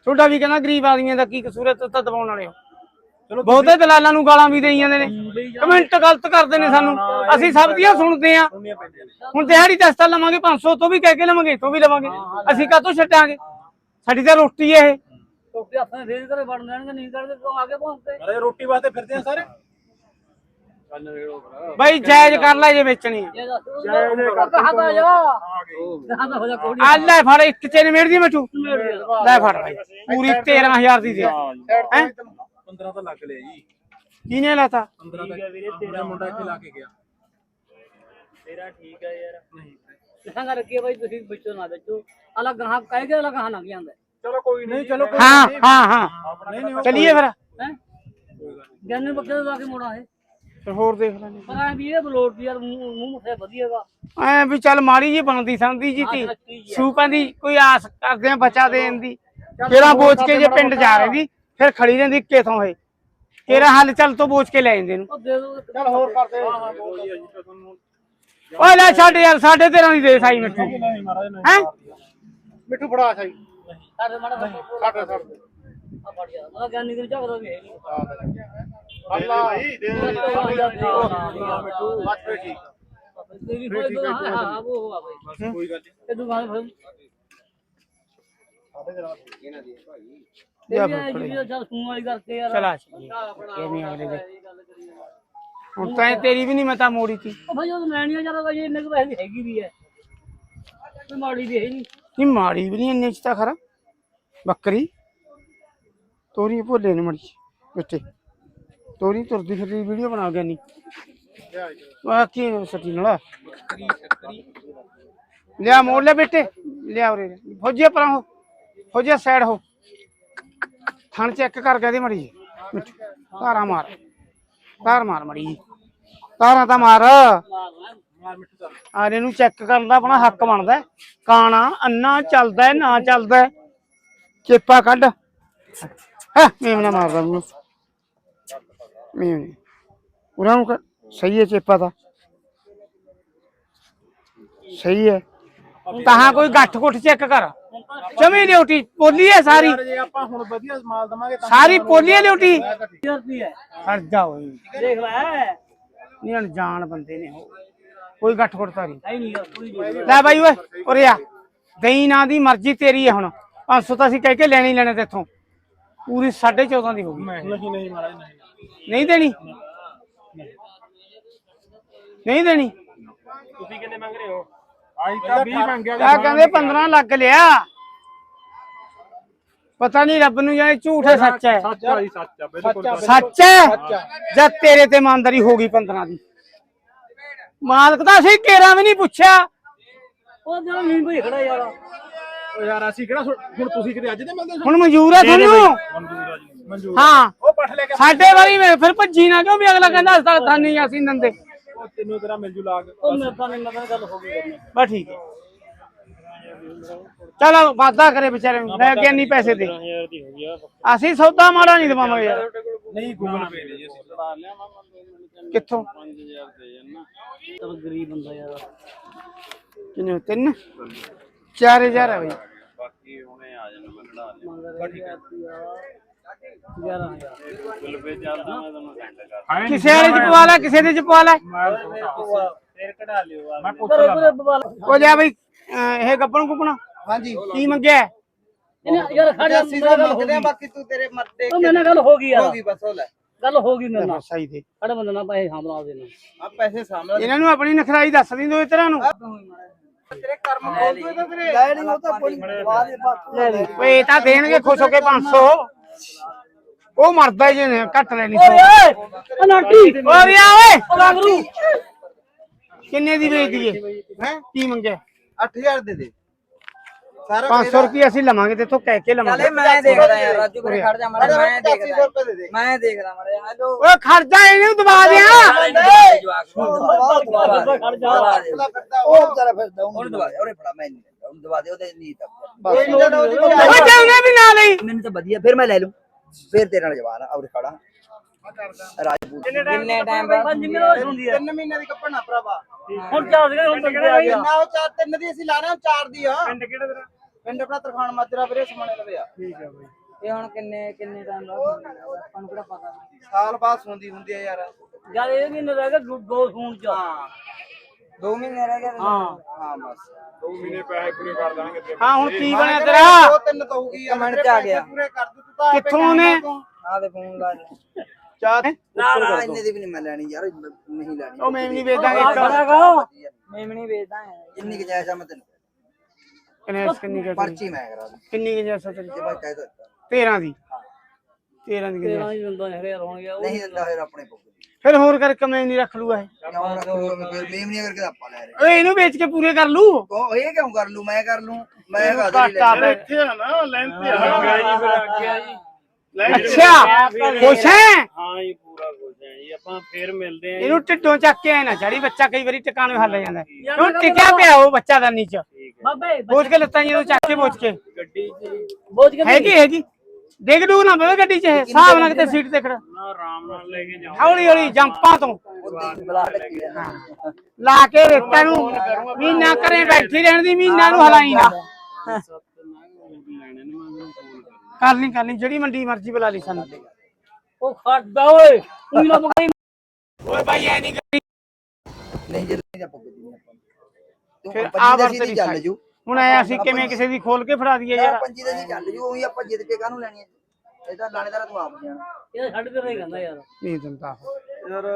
ਤੁਹਾਡਾ ਵੀ ਕਹਿੰਦਾ ਗਰੀਬ ਆਦਮੀਆਂ ਦਾ ਕੀ ਕਸੂਰ ਹੈ ਤੁਸੀਂ ਤਾਂ ਦਬਾਉਣ ਵਾਲੇ ਹੋ। ਬਹੁਤੇ ਦਲਾਲਾਂ ਨੂੰ ਗਾਲਾਂ ਵੀ ਦੇਈ ਜਾਂਦੇ ਨੇ। ਕਮੈਂਟ ਗਲਤ ਕਰਦੇ ਨੇ ਸਾਨੂੰ। ਅਸੀਂ ਸਭ ਦੀਆਂ ਸੁਣਦੇ ਆ ਹੁਣ ਦਿਹਾੜੀ ਦਸਤਾ ਲਵਾਂਗੇ 500 ਤੋਂ ਵੀ ਕਹਿ ਕੇ ਲਵਾਂਗੇ ਤੋਂ ਵੀ ਲਵਾਂਗੇ। ਅਸੀਂ ਕਾਹਤੋਂ ਛੱਡਾਂਗੇ? ਸਾਡੀ ਤਾਂ ਰੋਟੀ ਹੈ ਇਹ। ਟੋਕੇ ਆਪਣੇ ਫੇਰ ਘਰੇ ਬਣ ਜਾਣਗੇ ਨਹੀਂ ਕਰਦੇ ਕਿਉਂ ਆਗੇ ਪਹੁੰਚਦੇ ਅਰੇ ਰੋਟੀ ਵਾਸਤੇ ਫਿਰਦੇ ਆ ਸਾਰੇ? ਬਾਈ ਜਾਇਜ਼ ਕਰ ਲੈ ਜੇ ਵੇਚਣੀ ਆ। ਇਹ ਦੱਸ ਕਹਾ ਤਾਂ ਜਾ। ਕਹਾ ਤਾਂ ਹੋ ਜਾ ਕੋੜੀ ਆ ਲੈ ਫੜ ਇੱਕ ਚੇਨ ਮੇੜ ਦੀ ਮਿੱਠੂ। ਲੈ ਫੜ ਬਾਈ। ਪੂਰੀ 13000 ਦੀ ਦੇ ਹੈ 15 ਤਾਂ ਲੱਗ ਲਿਆ ਜੀ। ਕਿਹਨੇ ਲਾਤਾ? 15 ਤਾਂ ਵੀਰੇ ਮੁੰਡਾ ਇੱਥੇ ਲਾ ਕੇ ਗਿਆ। ਕਹਾਂਗਾ ਰੱਖੀਏ ਬਾਈ ਤੁਸੀਂ ਵਿੱਚੋਂ ਨਾ ਵੇਚੋ ਅਲੱਗ ਗਾਹਕ ਕਹਿ ਕੇ ਅਲੱਗ ਗਾਹਕ ਨਾ ਜਾਂਦਾ। ਚਲੋ ਕੋਈ ਨਹੀਂ ਚਲੋ ਹਾਂ ਹਾਂ ਹਾਂ। ਚਲਿਏ ਫਿਰ। ਹੈ? ਗਿਆਨੀ ਬੱਕੇ ਦਾ ਕੇ ਮੋੜਾ ਹੈ ਫਿਰ ਹੋਰ ਦੇਖ ਲੈਣੇ ਪਰ ਐ ਵੀ ਇਹ ਬਲੋਟ ਦੀ ਯਾਰ ਮੂੰਹ ਮੂੰਹ ਮੁੱਠੇ ਵਧੀਆਗਾ ਐ ਵੀ ਚੱਲ ਮਾੜੀ ਜੀ ਬਣਦੀ ਸੰਦੀ ਜੀ ਤੀ ਸੂਪਾਂ ਦੀ ਕੋਈ ਆਸ ਕਰਦੇ ਆ ਬਚਾ ਦੇਣ ਦੀ। ਕਿਹੜਾ ਬੋਚ ਕੇ ਜੇ ਪਿੰਡ ਜਾ ਰਹੇ ਦੀ ਫਿਰ ਖੜੀ ਰਹਿੰਦੀ ਕਿਥੋਂ ਇਹ? ਕਿਹੜਾ ਹੱਲ ਚੱਲ ਤੋਂ ਬੋਚ ਕੇ ਲੈ ਜਾਂਦੇ ਨੂੰ ਚੱਲ ਹੋਰ ਕਰਦੇ। ਓਏ ਲੈ ਛੱਡ ਯਾਰ ਸਾਡੇ ਤੇਰਾਂ ਦੀ ਦੇ ਸਾਈ ਮਿੱਠੂ। ਹੈ? ਮਿੱਠੂ ਫੜਾ ਸਾਈ। ਸਾਡੇ ਮਾੜਾ ਛੱਡ ਛੱਡ ਦੇ ਆ ਜਾ ਮੈਂ ਗਿਆਨੀ ਦੇ ਝਗੜਾ ਵੀ ਹੈ ਨਹੀਂ ਅੱਲਾ ਭਾਈ ਦੇ ਦੇ। ਮਿੱਠੂ। ਬਸ ਠੀਕ ਤੇਰੀ ਕੋਈ ਤਾਂ ਹਾਂ ਹਾਂ ਉਹ ਕੋਈ ਗੱਲ ਨਹੀਂ। ਤੇ ਦੁਕਾਨ ਫਿਰ। ਜਾ ਇਹ ਫਿਰ ਵੀ ਜਿਹੜੀ ਚੱਲ ਸੂਣ ਵਾਲੀ ਕਰਕੇ ਯਾਰ। ਚਲਾ ਚਲੀਏ ਇਹ ਨਹੀਂ ਅਗਲੇ ਦੇ? ਹੁਣ ਤਾਂ ਇਹ ਤੇਰੀ ਵੀ ਨਹੀਂ ਮੈਂ ਤਾਂ ਮੋੜੀ ਤੀ। ਉਹ ਭਾਈ ਉਹ ਲੈਣੀਆਂ ਜ਼ਿਆਦਾ ਭਾਈ ਇੰਨੇ ਕੁ ਪੈਸੇ ਦੀ ਹੈਗੀ ਵੀ ਹੈ ਕੋਈ ਮਾੜੀ ਵੀ ਹੈ ਨਹੀਂ ਨਹੀਂ ਮਾੜੀ ਵੀ ਨਹੀਂ ਇੰਨੇ ਚ ਤਾਂ ਖਰਾ। ਬੱਕਰੀ ਤੋਰੀ ਭੋਲੇ ਨੇ ਮੜੀ ਬੱਚੇ ਤੋਰੀ ਤੁਰਦੀ ਫਿਰਦੀ ਵੀਡੀਓ ਬਣਾ ਗਿਆ ਨਹੀਂ ਆ ਕੀ ਸੱਟੀ ਨਾਲ? ਲਿਆ ਮੋੜ ਲੈ ਬੇਟੇ। ਲਿਆ ਉਰੇ। ਫੌਜੀਆ ਪਰਾਂ ਹੋ। ਫੌਜੀਆ ਸਾਈਡ ਹੋ। ਥਣ ਚੈੱਕ ਕਰ ਗਿਆ ਦੇ ਮੜੀ ਧਾਰਾ ਮਾਰ। ਧਾਰ ਮਾਰ ਮੜੀ ਧਾਰਾਂ ਤਾਂ ਮਾਰ। ਆਰੇ ਨੂੰ ਚੈੱਕ ਕਰਨ ਦਾ ਆਪਣਾ ਹੱਕ ਬਣਦਾ ਹੈ। ਕਾਣਾ ਅੰਨਾ ਚੱਲਦਾ ਹੈ, ਨਾ ਚੱਲਦਾ ਹੈ। ਚੇਪਾ ਕੱਢ। ਹੈ ਮੇਮਣਾ ਮਾਰਦਾ ਮੈਨੂੰ ਮੇਮਣੇ ਉਹਨਾਂ ਨੂੰ ਸਹੀ ਹੈ ਚੇਪਾ ਤਾਂ। ਸਹੀ ਹੈ। ਤਾਂ ਕੋਈ ਗੱਠ ਗੁੱਠ ਚੈੱਕ ਕਰ। ਜਮੀ ਲਿਉਟੀ ਪੋਲੀ ਹੈ ਸਾਰੀ। ਜੇ ਆਪਾਂ ਹੁਣ ਵਧੀਆ ਮਾਲ ਦਵਾਂਗੇ ਤਾਂ ਸਾਰੀ ਪੋਲੀ ਹੈ ਲਿਉਟੀ ਹਜ਼ਾਰ ਰੁਪਏ ਹੈ ਹਟ ਜਾ ਓਏ। ਦੇਖ ਲੈ ਨਹੀਂ ਅਣਜਾਣ ਬੰਦੇ ਨੇ ਉਹ। ਕੋਈ ਗੱਠ ਗੁੱਠ ਤਾਂ ਨਹੀਂ। ਲੈ ਬਾਈ ਓਏ ਉਰੇ ਆ। ਦਈ ਨਾ ਦੀ ਮਰਜ਼ੀ ਤੇਰੀ ਹੈ ਹੁਣ। 500 ਤਾਂ ਅਸੀਂ ਕਹਿ ਕੇ ਲੈਣੀ ਲੈਣੇ ਤੇਥੋਂ। ਪੂਰੀ 14.5 ਦੀ ਹੋ ਗਈ। ਨਹੀਂ ਨਹੀਂ ਮਹਾਰਾਜ ਨਹੀਂ। ਨਹੀਂ ਦੇਣੀ? ਨਹੀਂ ਦੇਣੀ? ਤੁਸੀਂ ਕਿੰਨੇ ਮੰਗ ਰਹੇ ਹੋ? ਆਈ ਤਾਂ 20 ਮੰਗਿਆ ਆ ਕਹਿੰਦੇ 15 ਲੱਗ ਲਿਆ। ਪਤਾ ਨਹੀਂ ਰੱਬ ਨੂੰ ਜਾਣੇ ਝੂਠ ਹੈ ਸੱਚ ਹੈ। ਸੱਚ ਆ ਜੀ ਸੱਚ ਆ ਬਿਲਕੁਲ ਸੱਚ ਹੈ ਜਦ ਤੇਰੇ ਤੇ ਇਮਾਨਦਾਰੀ ਹੋ ਗਈ 15 ਦੀ। ਮਾਲਕ ਤਾਂ ਅਸੀਂ ਕੇਰਾ ਵੀ ਨਹੀਂ ਪੁੱਛਿਆ। ਉਹ ਜਿਹੜਾ ਮੀਂਹ ਭਈ ਖੜਾ ਯਾਰ। ਓ ਯਾਰ ਅਸੀਂ ਕਿਹੜਾ ਹੁਣ ਤੁਸੀਂ ਕਿਤੇ ਅੱਜ ਦੇ ਮਿਲਦੇ ਹੁਣ ਮਨਜ਼ੂਰ ਹੈ ਤੁਹਾਨੂੰ? ਮਨਜ਼ੂਰ ਆ ਜੀ ਮਨਜ਼ੂਰ ਹਾਂ। ਉਹ ਪੱਠ ਲੈ ਕੇ ਸਾਡੇ ਵਾਰੀ ਮੈਂ ਫਿਰ ਭੱਜੀ ਨਾ ਕਿਉਂ ਵੀ ਅਗਲਾ ਕਹਿੰਦਾ ਅਸਾਂ ਤਾਂ ਨਹੀਂ ਅਸੀਂ ਨੰਦੇ। ਉਹ ਚਲ ਵਾਦਾ ਕਰੇ ਵਿਚਾਰੇ ਨੂੰ। ਲੈ ਨਹੀਂ ਪੈਸੇ ਦੇ। ਅਸੀਂ ਸੌਦਾ ਮਾੜਾ ਨਹੀਂ ਦਵਾਵਾਂਗੇ ਯਾਰ। ਨਹੀਂ ਗੂਗਲ ਪੇ ਨਹੀਂ। ਅਸੀਂ ਕਿੱਥੋਂ? 5000 ਦੇ ਜਾਨਾ ਤਬ ਗਰੀਬ ਬੰਦਾ ਯਾਰ। ਕਿੰਨੇ? ਤਿੰਨ? 4000 ਹੈ ਬਈ। ਬਾਕੀ ਹੁਣੇ ਆ ਜਾਣਾ ਬੰਦਾ। ਠੀਕ ਹੈ ਕਿਸੇ ਵਾਲੇ ਚ ਪਵਾ ਲੈ ਕਿਸੇ ਦੇ ਚ ਪਵਾ ਲੈ। ਫੇਰ ਕਢਾ ਲਿਓ ਮੈਂ ਪੁੱਛ ਲਾਂ ਜਾ ਬਈ ਇਹ ਗੱਪਣ ਕੁਪਣਾ ਹਾਂਜੀ। ਕੀ ਮੰਗਿਆ? ਯਾਰ ਖੜਿਆ ਅਸੀਂ ਤਾਂ ਆ ਬਾਕੀ ਤੂੰ ਤੇਰੇ ਮਰਦੇ ਉਹ ਮੇਰੇ ਗੱਲ ਹੋ ਗਈ ਹੋ ਗਈ ਬਸ ਹੋ ਲੈ। ਗੱਲ ਹੋ ਗਈ ਮੇਰੇ ਸਹੀ ਦੇ। ਖੜੇ ਬੰਦੇ ਨਾਲ ਪੈਸੇ ਸਾਂਭਲਾ ਦੇ ਨੇ ਆ ਪੈਸੇ ਸਾਹਮਣੇ ਇਹਨਾਂ ਨੂੰ ਆਪਣੀ ਨਖਰਾਈ ਦੱਸ ਦਿੰਦੋ ਇਸ ਤਰ੍ਹਾਂ ਨੂੰ। ਤੇਰੇ ਕਰਮ ਖੋਲ ਤੂੰ ਹੋ ਕੇ 500 ਉਹ ਮਰਦਾ ਜੇ ਨੇ ਘੱਟ ਲੈਣੀ ਓਏ ਓਏ ਉਹ ਨਾਟੀ ਓ ਰਿਆ ਓਏ ਉਹ ਲਾਗਰੂ ਕਿੰਨੇ ਦੀ ਵੇਚ ਦਈਏ? ਹੈ? ਕੀ ਮੰਗਿਆ? 8000 ਦੇ ਦੇ। ਸਾਰਾ 500 ਰੁਪਏ ਅਸੀਂ ਲਵਾਂਗੇ ਤੇ ਤੋਂ ਕਹਿ ਕੇ ਲਵਾਂਗੇ। ਮੈਂ ਦੇਖਦਾ ਯਾਰ ਰਾਜੂ ਵੀਰੇ ਖੜ ਜਾ ਮਾੜਾ ਮੈਂ ਦੇਖਦਾ ਰੁਪਏ ਦੇ ਦੇ। ਮੈਂ ਦੇਖਦਾ ਮਾੜਾ। ਹੈਲੋ। ਓਏ ਖਰਚਾ ਇਹਨੂੰ ਦਬਾ ਦਿਆਂ। ਖੜ ਜਾ ਉਹ ਵਿਚਾਰਾ ਫਿਰਦਾ ਉਹਨੂੰ ਦਵਾ ਦੇ। ਉਹਨੇ ਫੜਾ ਮੈਂ ਨਹੀਂ ਉਹਨੂੰ ਦਵਾ ਦੇ ਉਹਦੇ ਨੀਤ ਓਏ ਜਾਉਨੇ ਵੀ ਨਾ ਲਈ ਮੈਨੂੰ ਤਾਂ ਵਧੀਆ ਫਿਰ ਮੈਂ ਲੈ ਲੂੰ ਫਿਰ ਤੇਰੇ ਨਾਲ ਜਵਾਨ ਔਰ ਖੜਾ ਰਾਜਪੂਤ। ਕਿੰਨੇ ਟਾਈਮ ਬਾਅਦ ਜਿੰਨੇ ਨਾਲ ਹੁੰਦੀ ਹੈ 3 ਮਹੀਨੇ ਦੀ ਕੱਪਣਾ ਭਰਾਵਾ। ਹੁਣ ਚਾਰ ਦੇ ਹੁਣ ਤੱਕ ਆ ਗਿਆ। ਨਾ ਉਹ ਚਾਰ ਤਿੰਨ ਦੀ ਅਸੀਂ ਲਾ ਰਹੇ ਹਾਂ ਚਾਰ ਦੀ ਆ। ਪਿੰਡ ਕਿਹੜਾ ਤੇਰਾ? ਪਿੰਡ ਆਪਣਾ ਤਰਖਾਣ ਮਾਜਰਾ ਵੀਰੇ ਸਮਾਣੇ ਲਵੇ ਆ। ਇਹ ਹੁਣ ਕਿੰਨੇ ਕਿੰਨੇ ਟਾਈਮ ਬਾਅਦ ਆਪਾਂ ਨੂੰ ਕਿਹੜਾ ਪਤਾ? ਸਾਲ ਬਾਅਦ ਸੁਣਦੀ ਹੁੰਦੀ ਆ ਯਾਰ। ਯਾਰ ਇਹ ਮਹੀਨੇ ਰਹਿ ਗਏ ਦੋ- ਦੋ ਫੋਨ ਚ। ਹਾਂ। ਦੋ ਮਹੀਨੇ ਰਹਿ ਗਏ। ਹਾਂ। ਹਾਂ ਬਸ। ਹਾਂ ਹੁਣ ਕੀ ਬਣਿਆ ਤੇਰਾ? ਦੋ ਤਿੰਨ ਤਾਂ ਹੋਊਗੀ ਯਾਰ ਕਮੈਂਟ ਚ ਆ ਗਿਆ। ਪੂਰੇ ਕਰ ਦੂ ਤੂੰ ਤਾਂ ਆਪੇ ਕਿੱਥੋਂ ਨੇ ਆ ਦੇ ਫੋਨ ਲਾ ਦੇ ਚਾਹ ਨਾ ਨਾ ਇੰਨੇ ਦੀ ਵੀ ਨਹੀਂ ਮੈਂ ਲੈਣੀ ਯਾਰ ਨਹੀਂ ਲੈਣੀ। ਉਹ ਮੈਂ ਵੀ ਨਹੀਂ ਵੇਚਦਾਂਗੇ ਇੱਕ ਮੈਂ ਵੀ ਨਹੀਂ ਵੇਚਦਾ। ਜਿੰਨੀ ਕਿ ਜਾਇਜ਼ ਆ ਮੈਂ ਤੈਨੂੰ। ਕਿੰਨੇ ਕਿੰਨੀ ਕੁ- ਪਰਚੀ ਮੈਂ ਕਰਾ ਦੂੰ। ਕਿੰਨੀ ਕਿ ਜੈਸਾ ਤੇਰੀ? ਜੇ ਬਾਈ ਕਹਿ ਦੋ 13 ਦੀ? 13 ਦੀ ਕਿੰਨੀ? ਤੇਰਾ ਹੀ ਬੰਦਾ ਹੈਗਾ ਰੋਣ ਗਿਆ ਨਹੀਂ ਦਿੰਦਾ ਫਿਰ ਆਪਣੇ ਪੁੱਗ ਫਿਰ ਹੋਰ ਕਰਕੇ ਮੈਂ ਨਹੀਂ ਰੱਖ ਲੂਗਾ ਇਹ। ਕਿਉਂ ਰੱਖੋ ਫਿਰ? ਮੇਮ ਨਹੀਂ ਕਰਕੇ ਤਾਂ ਆਪਾਂ ਲੈ ਰਹੇ ਓਏ ਇਹਨੂੰ ਵੇਚ ਕੇ ਪੂਰੇ ਕਰ ਲੂ। ਇਹ ਕਿਉਂ ਕਰ ਲੂ? ਮੈਂ ਕਰ ਲੂ। ਮੈਂ ਕਾਹਦੇ ਲਈ ਘਾਟਾ ਲੈਣਾ? ਪੈ ਇੱਥੇ ਆ ਨਾ ਲੈਂਥ ਆ। ਗਿਆ ਜੀ ਫਿਰ ਆ ਗਿਆ ਜੀ। ਅੱਛਾ ਖੁਸ਼ ਹੈ? ਹਾਂ ਜੀ ਪੂਰਾ ਖੁਸ਼ ਹੈ ਜੀ। ਆਪਾਂ ਫੇਰ ਮਿਲਦੇ ਆਂ ਇਹਨੂੰ ਢਿੱਡੋਂ ਚੱਕ ਕੇ ਆਏ ਨਾ ਚੜੀ ਬੱਚਾ ਕਈ ਵਾਰੀ ਟਿਕਾਣੇ ਹੱਲ ਜਾਂਦਾ ਹੈ। ਹੁਣ ਟਿਕਿਆ ਪਿਆ ਉਹ ਬੱਚਾ ਦਾ ਨੀਚ। ਬਾਬੇ ਬੋਝ ਕੇ ਲੱਤਾਂ ਜਦੋਂ ਚੱਕ ਕੇ ਬੋਝ ਕੇ। ਗੱਡੀ 'ਚ ਬੋਝ ਕੇ ਹੈਗੀ ਹੈਗੀ। ਡਿੱਗ ਡੂਗ ਨਾ ਬਵੇ ਗੱਡੀ 'ਚ ਇਹ ਹਿਸਾਬ ਨਾਲ ਕਿਤੇ ਸੀਟ ਤੇ ਖੜਾ। ਨਾ ਆਰਾਮ ਨਾਲ ਲੈ ਕੇ ਜਾਓ। ਹੌਲੀ ਹੌਲੀ ਜੰਪਾਂ ਤੋਂ। ਬਲਾ ਲਾ ਕੇ ਰੇਤਾਂ ਨੂੰ ਮਹੀਨਾ ਕਰੇ ਬੈਠੀ ਰਹਿਣ ਦੀ ਮਹੀਨਾ ਨੂੰ ਹਲਾਈ ਨਾ। ਲੈਣੇ ਨੇ ਮੈਂ ਉਹਨੂੰ ਫੋਨ ਕਰਨਾ ਕਰ ਲਈ ਕਰ ਲਈ ਜਿਹੜੀ ਮੰਡੀ ਮਰਜ਼ੀ ਬੁਲਾ ਲਈ ਸਾਨੂੰ। ਉਹ ਖੜਦਾ ਓਏ ਤੂੰ ਨਾ ਬਗਾਈ ਓਏ ਭਾਈ ਐ ਨਹੀਂ ਨਹੀਂ ਜੇ ਨਹੀਂ ਆਪਾਂ ਤੂੰ ਫਿਰ ਆ ਦਾ ਵਰਤ ਸੀ ਨਹੀਂ ਚੱਲ ਜੂ। ਹੁਣ ਐ ਅਸੀਂ ਕਿਵੇਂ ਕਿਸੇ ਦੀ ਖੋਲ ਕੇ ਫੜਾ ਦਈਏ ਯਾਰ। ਪੰਜੀ ਦਾ ਸੀ ਚੱਲ ਜੂ ਉਹੀ ਆਪਾਂ ਜਿੱਦ ਕੇ ਕਾਹਨੂੰ ਲੈਣੀ ਹੈ? ਇਹ ਤਾਂ ਲਾਣੇਦਾਰ ਤੂੰ ਆਪ ਜਾਣਾ। ਇਹ ਛੱਡ ਦੇ ਰਹੀ ਕਹਿੰਦਾ ਯਾਰ। ਨਹੀਂ ਦਿੰਦਾ ਯਾਰ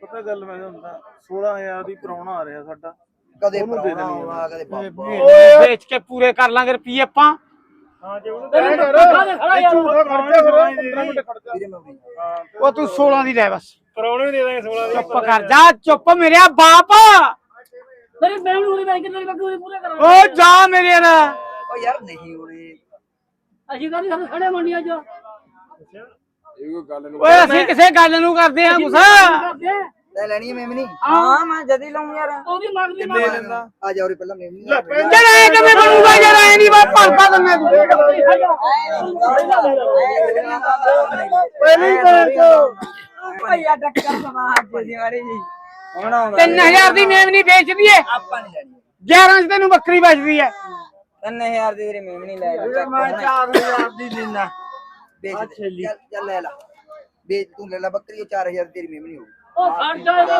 ਪਤਾ ਗੱਲ ਮੈਂ ਹੁੰਦਾ 16000 ਦੀ ਪਰੌਣਾ ਆ ਰਿਹਾ ਸਾਡਾ। ਕਦੇ ਪਰਾਉਣਾ ਆਉਣਾ ਕਦੇ ਬਾਬਾ। ਵੇਚ ਕੇ ਪੂਰੇ ਕਰ ਲਾਂਗੇ ਰੁਪਏ ਆਪਾਂ। ਦੇ ਉਹ ਤੂੰ 16 ਦੀ ਲੈ ਬਸ। ਪਰੌਣੇ ਦੇ ਦਾਂਗੇ 16 ਦੀ। ਚੁੱਪ ਕਰ ਜਾ ਚੁੱਪ ਮੇਰਿਆ ਬਾਪ। ਤੇਰੀ ਬੈਣ ਨੂੰ ਬੈਂਕ ਤੇਰੀ ਬੱਕਰੀ ਪੂਰੀ ਪੂਰੇ ਕਰਾਂ ਓ ਜਾ ਮੇਰੇ ਨਾਲ। ਉਹ ਯਾਰ ਨਹੀਂ ਹੋਣੇ। ਅਸੀਂ ਕਹਿੰਦੇ ਸਾਨੂੰ ਖੜੇ ਮੰਡੀਆਂ ਚ ਓਏ ਅਸੀਂ ਕਿਸੇ ਗੱਲ ਨੂੰ ਕਰਦੇ ਆ ਗੁੱਸਾ। ਕਰਦੇ ਲੈ ਲੈਣੀ ਹੈ ਮੇਮਨੀ ਹਾਂ। ਮੈਂ ਜਦੀ ਲਾਉਂ ਯਾਰ। ਉਹਦੀ ਮੰਗਦੀ ਮੰਗ ਆ ਜਾ ਉਰੇ ਪਹਿਲਾਂ ਮੇਮਨੀ ਚੱਲ ਐ ਕਿਵੇਂ ਬਣੂਗਾ ਯਾਰ ਐ ਨਹੀਂ ਬਾ ਭਰਦਾ ਦਿੰਦਾ ਤੂੰ। ਭਈਆ ਟੱਕਰ ਹੱਥ ਦੀ ਮਾਰੀ ਜੀ ਹੁਣ ਆਉਂਦਾ 3000 ਦੀ ਮੇਮਨੀ ਵੇਚ ਦਈਏ ਆਪਾਂ ਨਹੀਂ ਲੈਣੀ। 11 ਚ ਤੈਨੂੰ ਬੱਕਰੀ ਬਚਦੀ ਐ 3000 ਦੀ ਤੇਰੀ ਮੇਮਨੀ ਲੈ ਲੈ ਮੈਂ 4000 ਦੀ ਲੈਣਾ ਵੇਚ ਦੇ। ਚੱਲ ਚੱਲ ਲੈ ਲਾ। ਵੇਚ ਤੂੰ ਲੈ ਲੈ ਬੱਕਰੀ ਉਹ 4000 ਤੇਰੀ ਮੇਮਨੀ ਹੋਊ ਉਹ ਖੜ ਜਾਏਗਾ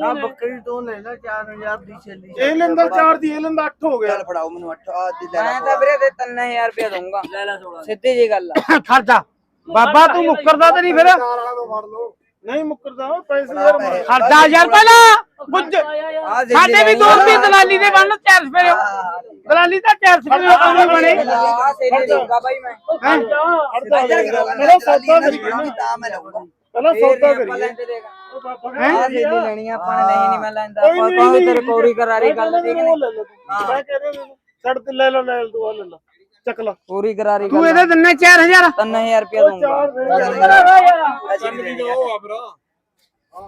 ਨਾ ਬੱਕਰੀ ਤੋਂ ਲੈ ਲੈ 4000 ਦੀ ਛੇਲੀ। ਇਹ ਲੈਂਦਾ 4 ਦੀ ਇਹ ਲੈਂਦਾ 8 ਹੋ ਗਿਆ। ਚੱਲ ਫੜਾਓ ਮੈਨੂੰ 8 ਆ ਦੀ ਲੈ ਮੈਂ ਤਾਂ ਵੀਰੇ ਤੇ 3000 ਰੁਪਏ ਦਊਂਗਾ। ਲੈ ਲੈ 16 ਸਿੱਧੀ ਜੀ ਗੱਲ ਆ। ਖਰਚਾ ਬਾਬਾ ਤੂੰ ਮੁੱਕਰਦਾ ਤੇ ਨਹੀਂ ਫਿਰ। ਨਹੀਂ ਮੁੱਕਰਦਾ ਉਹ ਪੈਸੇ ਯਾਰ ਮਾਰ ਖਰਚਾ ਯਾਰ ਪਹਿਲਾਂ ਬੁੱਝ ਆ ਦੇ ਸਾਡੇ ਵੀ ਦੋ ਰੁਪਏ ਦਲਾਲੀ ਦੇ ਬਣ ਚਾਰ ਸਪੇਰੇ ਦਲਾਲੀ ਤਾਂ ਚਾਰ ਸਪੇਰੇ ਉਹ ਬਣੇ। ਆ। ਸੇਰੀ ਦਊਂਗਾ ਬਾਈ ਮੈਂ। ਹੈਂ? ਮੇਰਾ ਸੌਦਾ ਕਰੀ ਤਾਂ ਮੈਂ ਲਊਂਗਾ। ਪਹਿਲਾਂ ਸੌਦਾ ਕਰੀਏ। ਦੇਗਾ। ਆ ਸੇਰੀ ਲੈਣੀ ਆਪਾਂ ਨੇ ਨਹੀਂ ਨਹੀਂ ਮੈਂ ਲੈਂਦਾ। ਕੋਈ ਆਪਾਂ ਤੇਰੇ ਕੋਰੀ ਕਰਾਰੀ ਗੱਲ ਠੀਕ ਉਹ ਨਹੀਂ ਲੈ ਲੈ। ਤੂੰ। ਮੈਂ ਕਹਿ ਰਿਹਾ ਛੱਡ ਤੇ ਲੈ ਲੈ ਲਓ ਤੂੰ ਆ ਲੈ ਲਾ ਚੱਕ ਲਾ। ਕੋਰੀ ਕਰਾਰੀ ਤੂੰ ਇਹਦੇ ਦਿੰਨੇ 4000 3000 ਰੁਪਏ ਦਊਂਗਾ। ਚਾਰ ਦੇ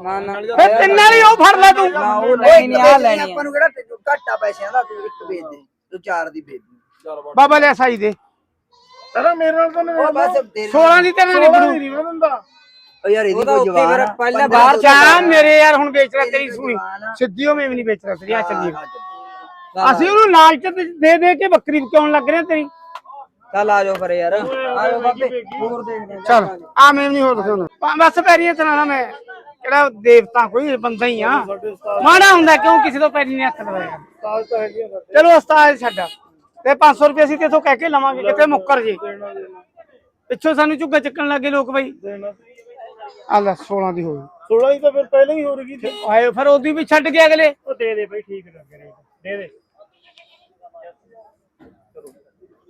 ਨਾ ਨਾ। ਫਿਰ ਤਿੰਨ ਵਾਲੀ ਉਹ ਫੜ ਲੈ ਤੂੰ। ਨਾ ਉਹ ਲੈਣੀ ਨਹੀਂ ਆ ਲੈਣੀ ਆਪਾਂ ਨੂੰ ਕਿਹੜਾ ਘਾਟਾ ਪੈਸਿਆਂ ਦਾ ਤੂੰ ਇੱਕ ਵੇਚ ਦੇ। ਤੂੰ ਚਾਰ ਦੀ ਵੇਚ ਦੇ। ਬਾਬਾ ਲੈ ਸਾਈ ਦੇ। ਪਹਿਲਾਂ ਮੇਰੇ ਨਾਲ ਤਾਂ ਨਹੀਂ ਉਹ ਬਸ ਤੇਰੇ 16 ਦੀ ਤੇਰੇ ਨਹੀਂ ਮੈਂ ਦਿੰਦਾ। ਉਹ ਯਾਰ ਇਹਦੀ ਕੋਈ ਜਵਾਨ। ਪਹਿਲਾਂ ਬਾਹਰ ਜਾ ਮੇਰੇ ਯਾਰ ਹੁਣ ਵੇਚ ਰਿਹਾ ਤੇਰੀ ਤੇਰੀ ਸੂਈ। ਸਿੱਧੀ ਉਹ ਮੈਂ ਵੀ ਨਹੀਂ ਵੇਚ ਰਿਹਾ ਤੇਰੀ ਆ ਚੱਲ। ਅਸੀਂ ਉਹਨੂੰ ਲਾਲਚ ਦੇ- ਦੇ ਦੇ ਕੇ ਬੱਕਰੀ ਕਿਉਂ ਲੱਗ ਰਿਹਾ ਤੇਰੀ। ਚੱਲ ਆ ਜਾਓ ਫਿਰ ਯਾਰ। ਆ ਜਾਓ ਬਾਬੇ ਹੋਰ ਦੇਖਦੇ ਹਾਂ। ਚੱਲ ਆ ਮੈਂ ਨਹੀਂ ਹੋਰ ਦਿਖਾਉਣਾ ਬਸ ਪੈਰੀਆਂ ਚਲਾਣਾ ਮੈਂ ਕਿਹੜਾ ਦੇਵਤਾ ਕੋਈ ਬੰਦਾ ਹੀ ਆ। ਮਾੜਾ ਹੁੰਦਾ ਕਿਉਂ ਕਿਸੇ ਤੋਂ ਪੈਰੀ ਨਹੀਂ ਹੱਥ ਲਵਾਇਆ ਚਲੋ ਉਸਤਾਦ ਛੱਡ। ਤੇ 500 ਰੁਪਏ ਅਸੀਂ ਤੇਥੋਂ ਕਹਿ ਕੇ ਲਵਾਂਗੇ ਕਿਤੇ ਮੁੱਕਰ ਜੇ। ਪਿੱਛੋਂ ਸਾਨੂੰ ਝੁੱਗਾ ਚੱਕਣ ਲੱਗੇ ਲੋਕ ਬਈ। ਆ ਲੈ 16 ਦੀ ਹੋ ਗਈ। 16 ਹੀ ਤਾਂ ਫਿਰ ਪਹਿਲਾਂ ਹੀ ਹੋ ਰਹੀ ਸੀ। ਆਏ ਫਿਰ ਉਹਦੀ ਵੀ ਛੱਡ ਕੇ ਅਗਲੇ। ਉਹ ਦੇ ਦੇ ਬਈ ਠੀਕ ਲੱਗ ਰਿਹਾ ਦੇ ਦੇ।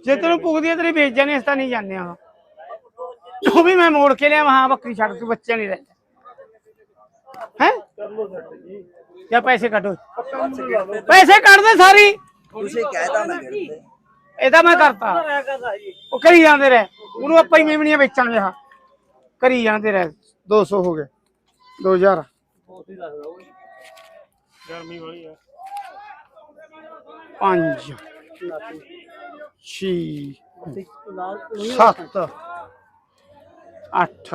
ਜੇ ਤੈਨੂੰ ਪੁੱਗਦੀ ਹੈ ਤੇਰੀ ਵੇਚ ਜਾਣੇ ਤਾਂ ਨਹੀਂ ਜਾਂਦੇ ਆ ਉਹ ਵੀ ਮੈਂ ਮੋੜ ਕੇ ਲਿਆ ਹਾਂ ਬੱਕਰੀ ਛੱਡ, ਤੂੰ ਬੱਚਾ ਨਹੀਂ ਰਹਿ। ਹੈ? ਕਰ ਲੋ ਸੈਟ ਜੀ ਜਾਂ ਪੈਸੇ ਕੱਢੋ। ਪੈਸੇ ਕੱਢ ਦੇ ਸਾਰੀ। ਤੁਸੀਂ ਕਹਿਤਾ ਮੈਂ ਗਿਣ ਇਹ ਤਾਂ ਮੈਂ ਕਰਤਾ। ਉਹ ਕਰੀ ਜਾਂਦੇ ਰਹੇ। ਉਹਨੂੰ ਆਪਾਂ ਹੀ ਮੇਮਣੀਆਂ ਵੇਚਾਂਗੇ ਹਾਂ ਕਰੀ ਜਾਂਦੇ ਰਹਿ। 200 ਹੋ ਗਏ। 2000 ਗਰਮੀ ਵਾਲੀ ਆ ਪੰਜ। ਛੇ ਸੱਤ ਅੱਠ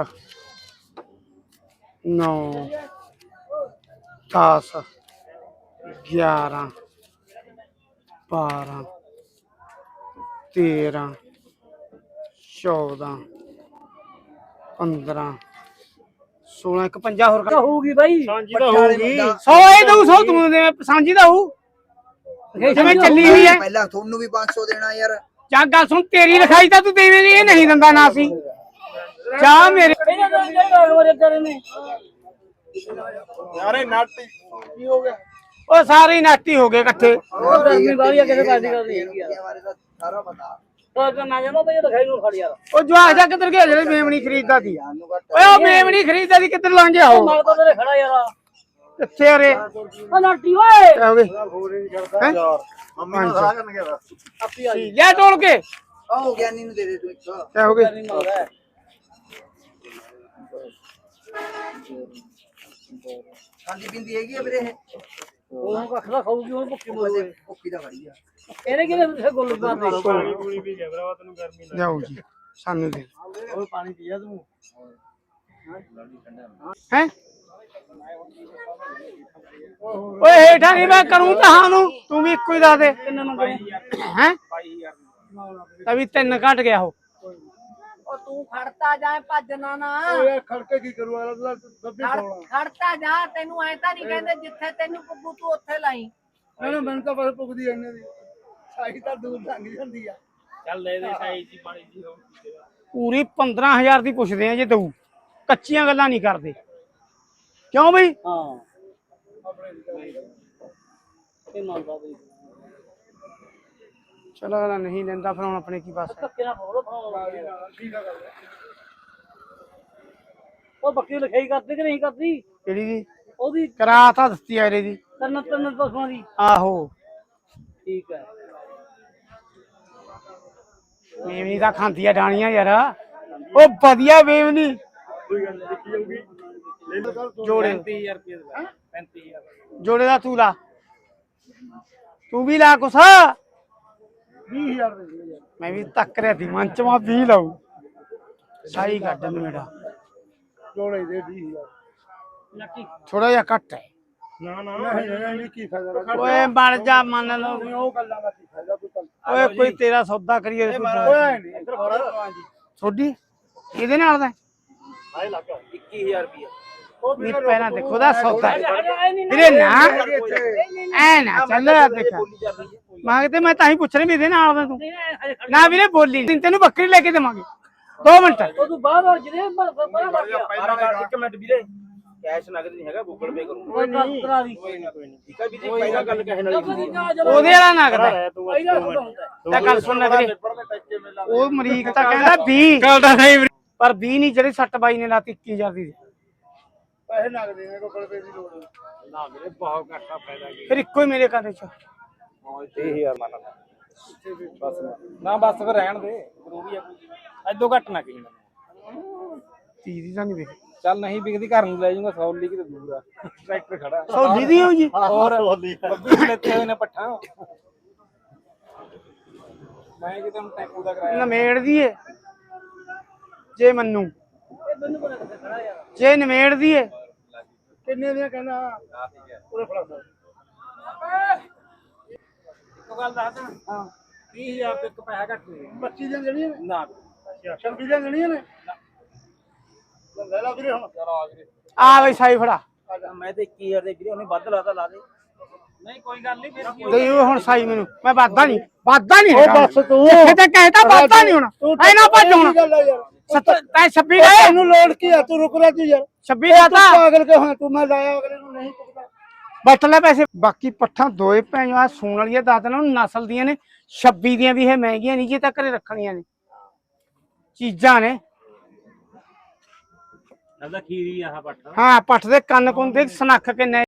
ਨੌ ਦਸ ਗਿਆਰਾਂ ਬਾਰਾਂ ਤੇਰਾਂ ਚੌਦਾਂ ਪੰਦਰਾਂ ਸੋਲਾਂ। ਇੱਕ ਪੰਜਾਹ ਹੋਰ ਕਰ। ਹੋਊਗੀ ਬਾਈ। ਸਾਂਝੀ ਤਾਂ ਹੋਊਗੀ। ਸੌ ਇਹ ਦਊ ਸੌ ਤੂੰ ਦੇ ਸਾਂਝੀ ਦਾ ਹੂ ਜਿਵੇਂ ਚੱਲੀ ਹੋਈ ਹੈ। ਪਹਿਲਾਂ ਤੁਹਾਨੂੰ ਵੀ 500 ਦੇਣਾ ਯਾਰ। ਜਾਂ ਗੱਲ ਸੁਣ ਤੇਰੀ ਲਿਖਾਈ ਤਾਂ ਤੂੰ ਦੇਵੇਂਗੀ ਇਹ ਨਹੀਂ ਦਿੰਦਾ ਨਾ ਸੀ ਜਾ ਮੇਰੇ ਯਾਰੇ ਨੱਟ ਕੀ ਹੋ ਗਿਆ? ਉਹ ਸਾਰੇ ਨਾਟੀ ਹੋ ਗਏ ਇਕੱਠੇ। ਗਰਮੀ ਵਾਲੀ ਆ ਕਿਸੇ ਪਾਸੇ ਕਰਦੀ ਹੈ ਬਾਰੇ ਤਾਂ ਸਾਰਾ ਪਤਾ। ਉਹ ਜਵਾਕ ਜਾ ਕਿੱਧਰ ਗਿਆ ਜਿਹੜੇ ਮੇਮਣੀ ਖਰੀਦਦਾ ਸੀ। ਓਏ ਉਹ ਮੇਮਣੀ ਖਰੀਦਦਾ ਸੀ ਕਿੱਧਰ ਲੰਘ ਗਿਆ ਉਹ? ਕਿੱਥੇ ਅਰੇ ਕਿਆ ਹੋ ਗਏ ਹੋਰ ਹੀ ਕਰਦਾ। ਯਾਰ ਮੰਮੀ ਨੂੰ ਸਾਰਾ ਕਰਨ ਗਿਆ ਲੈ ਟੋਲ ਕੇ। ਆਹ ਗਿਆਨੀ ਨੂੰ ਦੇ ਦੇ ਤੂੰ ਇੱਕ। ਕਿਆ ਹੋ ਗਏ ਖਾਂਦੀ ਪਿੰਦੀ ਹੈਗੀ ਆ ਵੀਰੇ ਇਹ? ਉਹ ਕੱਖ ਦਾ ਖਾਊਗੀ ਹੁਣ ਭੁੱਖੀ ਵੈਸੇ ਭੁੱਖੀ ਤਾਂ ਖੜੀ ਆ। ਇਹਨੇ ਕਿਹਨੇ ਪਿੱਛੇ ਗੁੱਲ ਗਿਆ ਲੱਗ ਜਾਓ ਜੀ ਸਾਨੂੰ ਦੇ। ਉਹ ਪਾਣੀ ਪੀਆ ਤੂੰ। ਹੈ? ਓਏ ਹੇਠਾਂ ਨਹੀਂ ਮੈਂ ਕਰੂੰ ਤਾਂ ਨੂੰ ਤੂੰ ਵੀ ਇੱਕੋ ਹੀ ਦੱਸ ਦੇ। ਕਿੰਨੇ ਮੰਗੇ ਹੈ? ਤਾਂ ਵੀ ਤਿੰਨ ਘਟ ਗਿਆ ਉਹ। ਉਹ ਤੂੰ ਖੜਤਾ ਜਾ ਭੱਜਣਾ ਨਾ। ਓਏ ਖੜਕੇ ਕੀ ਕਰੂ? ਵਾਲਾ ਦੱਬੀ ਸੌਣਾ। ਖੜਤਾ ਜਾ ਤੈਨੂੰ ਐ ਤਾਂ ਨਹੀਂ ਕਹਿੰਦੇ ਜਿੱਥੇ ਤੈਨੂੰ ਪੁੱਗੂ ਤੂੰ ਉੱਥੇ ਲਾਈ। ਨਾ ਨਾ ਮੈਨੂੰ ਤਾਂ ਬਸ ਪੁੱਗਦੀ ਐਨੇ ਦੀ। ਸਾਈ ਤਾਂ ਦੂਰ ਲੰਘ ਜਾਂਦੀ ਆ। ਪੂਰੀ 15000 ਦੀ ਪੁੱਛਦੇ ਆ ਜੇ ਦਊ। ਕੱਚੀਆਂ ਗੱਲਾਂ ਨਹੀਂ ਕਰਦੇ। ਕਿਉਂ ਬਈ? ਹਾਂ। ਬਈ ਚਲੋ ਅਗਲਾ ਨਹੀਂ ਲੈਂਦਾ ਫਿਰ ਹੁਣ ਆਪਣੇ ਕੀ ਪਾਸ ਹੈ? ਧੱਕੇ ਨਾਲ ਫੋਲੋ ਉਹ ਬੱਕਰੀ ਲਿਖਾਈ ਕਰਦੀ ਕਿ ਨਹੀਂ ਕਰਦੀ? ਕਿਹੜੀ ਦੀ? ਉਹਦੀ ਕਰਾ ਤਾਂ ਦਿੱਤੀ ਆ ਇਹਦੇ ਦੀ। ਤਿੰਨ ਤਿੰਨ ਪਸ਼ੂਆਂ ਦੀ। ਆਹੋ। ਠੀਕ ਹੈ। ਮੇਵਨੀ ਤਾਂ ਖਾਂਦੀ ਆ ਡਾਣੀਆਂ ਯਾਰ। ਉਹ ਵਧੀਆ ਮੇਵਨੀ। ਜੋੜੇ। 35000 ਰੁਪਏ ਦਾ 35000 ਜੋੜੇ ਦਾ ਤੂੰ ਲਾ। ਤੂੰ ਵੀ ਲਾ ਕੁਛ। 20000 ਦੇ ਮੈਂ ਵੀ ਤੱਕ ਰਿਹਾ ਸੀ ਮੰਚ ਮਾ 20 ਲਾਉ ਸਾਈ ਕੱਢ ਮੇੜਾ ਜੋੜੇ ਦੇ 20000 ਥੋੜਾ ਜਿਹਾ ਘੱਟ ਹੈ। ਨਾ ਨਾ ਨਹੀਂ ਨਹੀਂ ਕੀ ਫਾਇਦਾ ਓਏ ਬਣ ਜਾ ਮੰਨ ਲਓ। ਉਹ ਗੱਲਾਂ ਦਾ ਕੀ ਫਾਇਦਾ ਓਏ ਕੋਈ ਤੇਰਾ ਸੌਦਾ ਕਰੀਏ ਓਏ ਇੱਧਰ ਫੜ। ਥੋੜੀ ਇਹਦੇ ਨਾਲ ਦਾ ਆਏ ਲੱਗ 21000 ਰੁਪਏ ਉਹ ਨਹੀਂ ਪਹਿਲਾਂ ਦੇਖੋ ਦਾ ਸੌਦਾ ਹੈ। ਵੀਰੇ ਨਾ। ਐ ਨਾ ਚੱਲ ਦੇਖ। ਮੰਗਦੇ ਮੈਂ ਤਾਂ ਹੀ ਪੁੱਛ ਰਿਹਾ ਨਾਲ ਦਾ ਤੂੰ। ਨਾ ਵੀਰੇ ਬੋਲੀ ਨੀ, ਤੈਨੂੰ ਬੱਕਰੀ ਲੈ ਕੇ ਦੇਵਾਂਗੇ। 2 ਮਿੰਟ। ਉਹ ਤੂੰ ਜਿਹੜੇ ਪਹਿਲਾਂ ਇੱਕ ਮਿੰਟ ਵੀਰੇ ਕੈਸ਼ ਨਗਦ ਨਹੀਂ ਹੈਗਾ ਗੂਗਲ ਪੇ ਕਰੂੰਗਾ ਕੋਈ ਕਰਾ ਦੀ ਠੀਕ ਹੈ ਵੀਰੇ ਪਹਿਲਾਂ ਗੱਲ ਕਹਿਣ ਵਾਲੀ ਉਹਦੇ ਵਾਲਾ ਨਗਦਾ ਹੈ। ਤੂੰ ਗੱਲ ਸੁਣ ਮੇਲਾ ਉਹ ਮਰੀਕ ਤਾਂ ਕਹਿੰਦਾ 20 ਚੱਲਦਾ ਨਹੀਂ ਪਰ 20 ਨਹੀਂ ਜਿਹੜੇ ਸੱਟ ਬਾਈ ਨੇ ਲਾਤੀ 21000 ਦੀ। ਪੈਸੇ ਨਗਦੇ ਨੇ ਕੋਲ ਪੇ ਦੀ ਲੋੜ ਨਾ ਵੀਰੇ ਬਹੁਤ ਘੱਟਾ ਫਾਇਦਾ ਕੀ। ਫਿਰ ਇੱਕੋ ਹੀ ਮੇਰੇ ਖਾਤੇ ਚ। 23000 ਮੰਨ ਬਸ ਨਾ। ਬਸ ਫਿਰ ਰਹਿਣ ਦੇ ਜ਼ਰੂਰੀ ਆ ਕੋਈ ਐਦੋਂ ਘੱਟ ਨਾ ਕਹੀ 30 ਦੀ ਤਾਂ ਨਹੀਂ ਵੇਖ ਚੱਲ ਨਹੀਂ ਵਿਕਦੀ ਘਰ ਨੂੰ ਲੈ ਜਾਊਂਗਾ 100 ਲੀ ਕਿਤੇ ਦੂਰ ਆ। ਟਰੈਕਟਰ ਖੜਾ। ਸੌਦੀ ਦੀ ਹੋ ਜੀ। ਹੋਰ ਬੱਬੀ ਲੈਤੇ ਹੋਏ ਨੇ ਪੱਠਾ। ਮੈਂ ਕਿਤੇ ਹੁਣ ਟੈਂਪੂ ਦਾ ਕਰਾਇਆ ਨਮੇੜ ਦੀ ਏ ਜੇ ਮੰਨੂ। ਜੇ ਨਿਮੇੜ ਦੀਏ। ਕਿੰਨੇ ਦੀਆਂ ਕਹਿੰਦਾ? ਪੂਰੇ ਫੜਾ ਦੋ। ਇੱਕ ਗੱਲ ਦੱਸ ਹਾਂ। 30000 ਤੇ ਇੱਕ ਪੈਸਾ ਘੱਟ ਦੇ 25 ਦੀਆਂ ਜਣੀਆਂ ਨੇ? ਨਾ। ਅੱਛਾ 26 ਦੀਆਂ ਨੇ? ਲੈ ਲਾ ਵੀਰੇ ਹੁਣ। ਆ ਬਈ ਸਾਈ ਫੜਾ। ਮੈਂ ਤੇ 21000 ਦੇ ਵੀਰੇ ਉਹਨੇ ਵੱਧ ਲਾਤਾ ਲਾ ਦੇ। ਨਹੀਂ ਕੋਈ ਗੱਲ ਨਹੀਂ ਫਿਰ ਕੀ ਦੇ ਹੁਣ ਸਾਈ ਮੈਨੂੰ। ਮੈਂ ਵਾਦਾ ਨਹੀਂ ਵਾਦਾ ਨਹੀਂ ਉਹ ਹੈਗਾ। ਬਸ ਤੂੰ। ਕਿਤੇ ਕਹਿਤਾ ਵਾਦਾ ਨਹੀਂ ਹੁਣ। ਐ ਨਾ ਭੱਜ ਹੁਣ। ਗੱਲ ਆ ਯਾਰ ਸੱਤ- ਤੈਂ 26 ਗਏ ਤੈਨੂੰ ਲੋੜ ਕੀ ਆ? ਤੂੰ ਰੁਕ ਰਿਹਾ ਤੂੰ ਯਾਰ। 26 ਤੂੰ ਜਾਤਾ ਪਾਗਲ ਕੇ ਹਾਂ ਤੂੰ ਮੈਂ ਲਾਇਆ ਅਗਲੇ ਨੂੰ ਨਹੀਂ ਪੁੱਛਦਾ ਬੱਟ ਲੈ ਪੈਸੇ। ਬਾਕੀ ਪੱਠਾਂ ਦੋਏ ਭੈਣਾਂ ਆ ਸੂਣ ਵਾਲੀਆਂ ਦੱਸ ਦੇਣਾ ਨਸਲ ਦੀਆਂ ਨੇ 26 ਦੀਆਂ ਵੀ ਇਹ ਮਹਿੰਗੀਆਂ ਨਹੀਂ ਜੇ ਤਾਂ ਘਰੇ ਰੱਖਣੀਆਂ ਨੇ। ਚੀਜ਼ਾਂ ਨੇ। ਇਹਦਾ ਖੀਰੀ ਆਹ ਪੱਟ ਹਾਂ ਪੱਠ ਦੇ ਕੰਨ ਕੁੰਨ ਦੇ ਸਨੱਖ ਕਿੰਨੇ